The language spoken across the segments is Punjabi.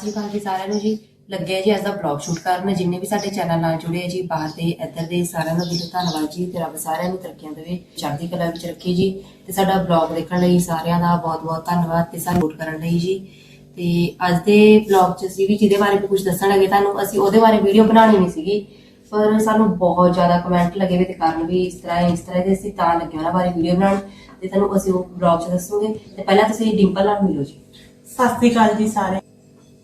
ਸ੍ਰੀ ਅਕਾਲ ਜੀ ਸਾਰਿਆਂ ਨੂੰ ਜੀ। ਲੱਗਿਆ ਜੀ ਅੱਜ ਦਾ ਬਲੌਗ ਸ਼ੂਟ ਕਰਨ। ਜਿੰਨੇ ਵੀ ਸਾਡੇ ਚੈਨਲ ਨਾਲ ਜੁੜੇ ਜੀ, ਬਾਹਰ ਦੇ, ਇੱਧਰ ਦੇ ਸਾਰਿਆਂ ਦਾ ਬਹੁਤ ਧੰਨਵਾਦ ਜੀ ਤੇ ਰੱਬ ਸਾਰਿਆਂ ਨੂੰ ਤਰੱਕੀਆਂ ਦੇਵੇ, ਚੜ੍ਹਦੀ ਕਲਾ ਵਿੱਚ ਰੱਖੇ ਜੀ। ਤੇ ਸਾਡਾ ਬਲੌਗ ਦੇਖਣ ਲਈ ਸਾਰਿਆਂ ਦਾ ਬਹੁਤ ਬਹੁਤ ਧੰਨਵਾਦ ਤੇ ਸਾਨੂੰ ਸਪੋਰਟ ਕਰਨ ਲਈ ਜੀ। ਤੇ ਅੱਜ ਦੇ ਬਲੌਗ 'ਚ ਅਸੀਂ ਵੀ ਜਿਹਦੇ ਬਾਰੇ ਵੀ ਕੁਝ ਦੱਸਣ ਲੱਗੇ, ਤੁਹਾਨੂੰ ਅਸੀਂ ਉਹਦੇ ਬਾਰੇ ਵੀਡੀਓ ਬਣਾਉਣੀ ਨਹੀਂ ਸੀਗੀ। ਪਰ ਸਾਨੂੰ ਬਹੁਤ ਜ਼ਿਆਦਾ ਕਮੈਂਟ ਲੱਗੇ ਵੀ ਤੇ ਕਾਰਨ ਵੀ ਇਸ ਤਰ੍ਹਾਂ ਇਸ ਤਰ੍ਹਾਂ ਦੇ ਅਸੀਂ ਤਾਂ ਲੱਗੇ ਉਹਨਾਂ ਬਾਰੇ ਵੀਡੀਓ ਬਣਾਉਣ। ਤੇ ਤੁਹਾਨੂੰ ਅਸੀਂ ਉਹ ਬਲੌਗ 'ਚ ਦੱਸਾਂਗੇ। ਤੇ ਪਹਿਲਾਂ ਤੁਸੀਂ ਡਿੰਪਲ ਨਾਲ ਮਿਲੋ ਜੀ। ਸਤਿ ਸ੍ਰੀ ਅਕਾਲ ਜੀ ਸਾਰੇ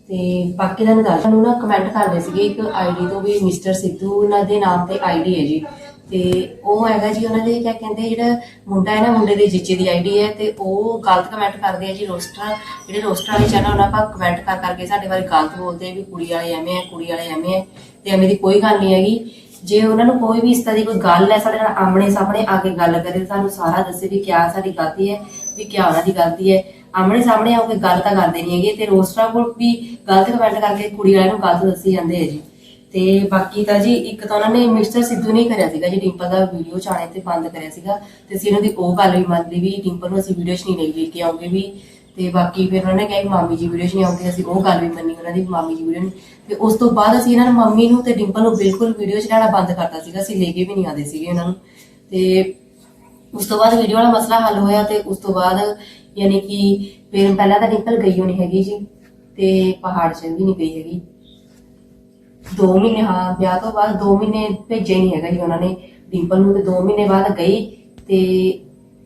ਤੇ ਬਾਕੀ ਦਾ ਦੱਸ ਨੂੰ ਨਾ ਕਮੈਂਟ ਕਰਦੇ ਸੀਗੇ ਇੱਕ ਆਈਡੀ ਤੋਂ ਵੀ ਮਿਸਟਰ ਸਿੱਧੂ ਉਹਨਾਂ ਦੇ ਨਾਮ ਤੇ ਆਈਡੀ ਹੈ ਜੀ। ਤੇ ਉਹ ਹੈਗਾ ਜੀ ਉਹਨਾਂ ਦੇ ਕਿਆ ਕਹਿੰਦੇ ਜਿਹੜਾ ਮੁੰਡਾ ਹੈ ਨਾ, ਮੁੰਡੇ ਦੇ ਜੀਜੇ ਦੀ ਆਈਡੀ ਹੈ ਤੇ ਉਹ ਗਲਤ ਕਮੈਂਟ ਕਰਦੇ ਆ ਜੀ ਰੋਸਟਰ, ਜਿਹੜੇ ਰੋਸਟਰ ਵਾਲੇ ਚੈਨਲ ਉਹਨਾਂ ਪਾ ਕਮੈਂਟ ਕਰ ਕਰਕੇ ਸਾਡੇ ਬਾਰੇ ਗਲਤ ਬੋਲਦੇ ਆ ਵੀ ਕੁੜੀ ਵਾਲੇ ਐਵੇਂ ਆ, ਕੁੜੀ ਵਾਲੇ ਐਵੇਂ ਆ, ਤੇ ਐਵੇਂ ਦੀ ਕੋਈ ਗੱਲ ਨਹੀਂ ਹੈਗੀ। ਜੇ ਉਹਨਾਂ ਨੂੰ ਕੋਈ ਵੀ ਇਸ ਤਰ੍ਹਾਂ ਦੀ ਕੋਈ ਗੱਲ ਹੈ, ਸਾਡੇ ਨਾਲ ਆਮਣੇ ਸਾਹਮਣੇ ਆ ਕੇ ਗੱਲ ਕਰੇ, ਤਾਂ ਸਾਨੂੰ ਸਾਰਾ ਦੱਸੇ ਵੀ ਕਿਆ ਸਾਡੀ ਗਲਤੀ ਹੈ, ਵੀ ਕਿਆ ਉਹਨਾਂ ਦੀ ਗਲਤੀ ਹੈ। ਆਮਣੇ ਸਾਹਮਣੇ ਆ ਕੇ ਗੱਲ ਤਾਂ ਕਰਦੇ ਨਹੀਂ ਹੈਗੇ। ਤੇ ਰੋਸਟਰਾਂ ਕੋਲ ਵੀ ਗਲਤ ਕਮੈਂਟ ਕਰਕੇ ਕੁੜੀ ਵਾਲਿਆਂ ਨੂੰ ਗਲਤ ਦੱਸੀ ਜਾਂਦੇ ਆ ਜੀ। ਤੇ ਬਾਕੀ ਤਾਂ ਜੀ, ਇੱਕ ਤਾਂ ਉਹਨਾਂ ਨੇ ਮਿਸਟਰ ਸਿੱਧੂ ਨੇ ਕਰਿਆ ਸੀਗਾ ਜੀ, ਡਿੰਪਲ ਦਾ ਵੀਡੀਓ ਚਾਣੇ ਤੇ ਬੰਦ ਕਰਿਆ ਸੀਗਾ। ਤੇ ਅਸੀਂ ਉਹਨਾਂ ਦੀ ਉਹ ਗੱਲ ਵੀ ਮੰਨ ਵੀ ਡਿੰਪਲ ਨੂੰ ਅਸੀਂ ਵੀਡੀਓ 'ਚ ਨਹੀਂ ਲੈ ਕੇ ਆਉਂਗੇ ਵੀ। ਤੇ ਬਾਕੀ ਫਿਰ ਉਹਨਾਂ ਨੇ ਕਿਹਾ ਕਿ ਮਾਮੀ ਜੀ ਵੀਡੀਓ 'ਚ ਨਹੀਂ ਆਉਂਦੇ, ਅਸੀਂ ਉਹ ਗੱਲ ਵੀ ਮੰਨੀ ਉਹਨਾਂ ਦੀ ਮਾਮੀ ਜੀ ਵੀਡੀਓ ਨਹੀਂ ਤੇ ਉਸ ਤੋਂ ਬਾਅਦ ਅਸੀਂ ਇਹਨਾਂ ਨੂੰ ਮੰਮੀ ਨੂੰ ਤੇ ਡਿੰਪਲ ਨੂੰ ਬਿਲਕੁਲ ਵੀਡੀਓ 'ਚ ਲੈਣਾ ਬੰਦ ਕਰਤਾ ਸੀਗਾ, ਅਸੀਂ ਲੈ ਕੇ ਵੀ ਨਹੀਂ ਆਉਂਦੇ ਸੀਗੇ ਉਹਨਾਂ ਨੂੰ। ਤੇ ਉਸ ਤੋਂ ਬਾਅਦ ਵੀਡੀਓ ਵਾਲਾ ਮਸਲਾ ਹੱਲ ਹੋਇਆ ਤੇ ਉਸ ਤੋਂ ਬਾਅਦ ਯਾਨੀ ਕਿ ਫਿਰ ਪਹਿਲਾਂ ਤਾਂ ਡਿੰਪਲ ਗਈ ਹੋਣੀ ਹੈਗੀ ਜੀ ਤੇ ਪਹਾੜ 'ਚ ਵੀ ਨਹੀਂ ਗਈ ਹੈਗੀ। ਦੋ ਮਹੀਨੇ, ਹਾਂ, ਵਿਆਹ ਤੋਂ ਬਾਅਦ ਦੋ ਮਹੀਨੇ ਭੇਜਿਆ ਨਹੀਂ ਹੈਗਾ ਜੀ ਉਹਨਾਂ ਨੇ। ਡਿੰਪਲ ਨੂੰ ਤੇ ਦੋ ਮਹੀਨੇ ਬਾਅਦ ਗਈ ਤੇ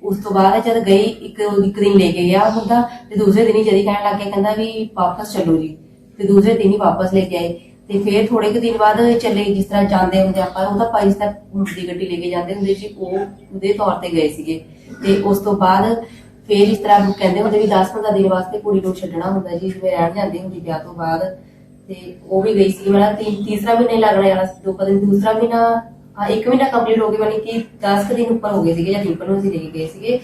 ਉਸ ਤੋਂ ਬਾਅਦ ਜਦ ਗਈ, ਇੱਕ ਇੱਕ ਦਿਨ ਲੈ ਕੇ ਗਿਆ ਮੁੰਡਾ ਤੇ ਦੂਸਰੇ ਦਿਨ ਹੀ ਜਦੀ ਕਹਿਣ ਲੱਗ ਗਿਆ, ਕਹਿੰਦਾ ਵੀ ਵਾਪਸ ਚੱਲੋ ਜੀ। ਤੇ ਦੂਸਰੇ ਦਿਨ ਹੀ ਵਾਪਸ ਲੈ ਕੇ ਆਏ। ਤੇ ਫਿਰ ਥੋੜੇ ਕੁ ਦਿਨ ਬਾਅਦ ਚੱਲੇ, ਜਿਸ ਤਰ੍ਹਾਂ ਜਾਂਦੇ ਹੁੰਦੇ ਆਪਾਂ, ਉਹ ਤਾਂ ਪਾਈਸ ਤੱਕ ਦੀ ਗੱਡੀ ਲੈ ਕੇ ਜਾਂਦੇ ਹੁੰਦੇ ਸੀ, ਉਹ ਉਹਦੇ ਤੌਰ ਤੇ ਗਏ ਸੀਗੇ। ਤੇ ਉਸ ਤੋਂ ਬਾਅਦ ਫਿਰ ਇਸ ਤਰ੍ਹਾਂ ਕਹਿੰਦੇ ਹੁੰਦੇ ਵੀ 10-15 ਦਿਨ ਵਾਸਤੇ ਕੁੜੀ ਨੂੰ ਛੱਡਣਾ ਹੁੰਦਾ ਜੀ, ਜਿਵੇਂ ਰਹਿਣ ਜਾਂਦੀ ਹੁੰਦੀ ਵਿਆਹ ਤੋਂ ਬਾਅਦ, ਤੇ ਉਹ ਵੀ ਗਈ ਸੀ ਮੇਰਾ ਤੀ- ਤੀਸਰਾ ਮਹੀਨਾ ਹੀ ਲੱਗਣਾ ਵਾਲਾ ਦੋ ਕੁ ਦਿਨ, ਦੂਸਰਾ ਮਹੀਨਾ, ਹਾਂ, ਇੱਕ ਮਹੀਨਾ ਕੰਪਲੀਟ ਹੋ ਗਿਆ, ਮਤਲਬ ਕਿ 10 ਕੁ ਦਿਨ ਉੱਪਰ ਹੋ ਗਏ ਸੀਗੇ, ਜਾਂ ਡਿੰਪਲ ਨੂੰ ਅਸੀਂ ਲੈ ਕੇ ਗਏ ਸੀਗੇ,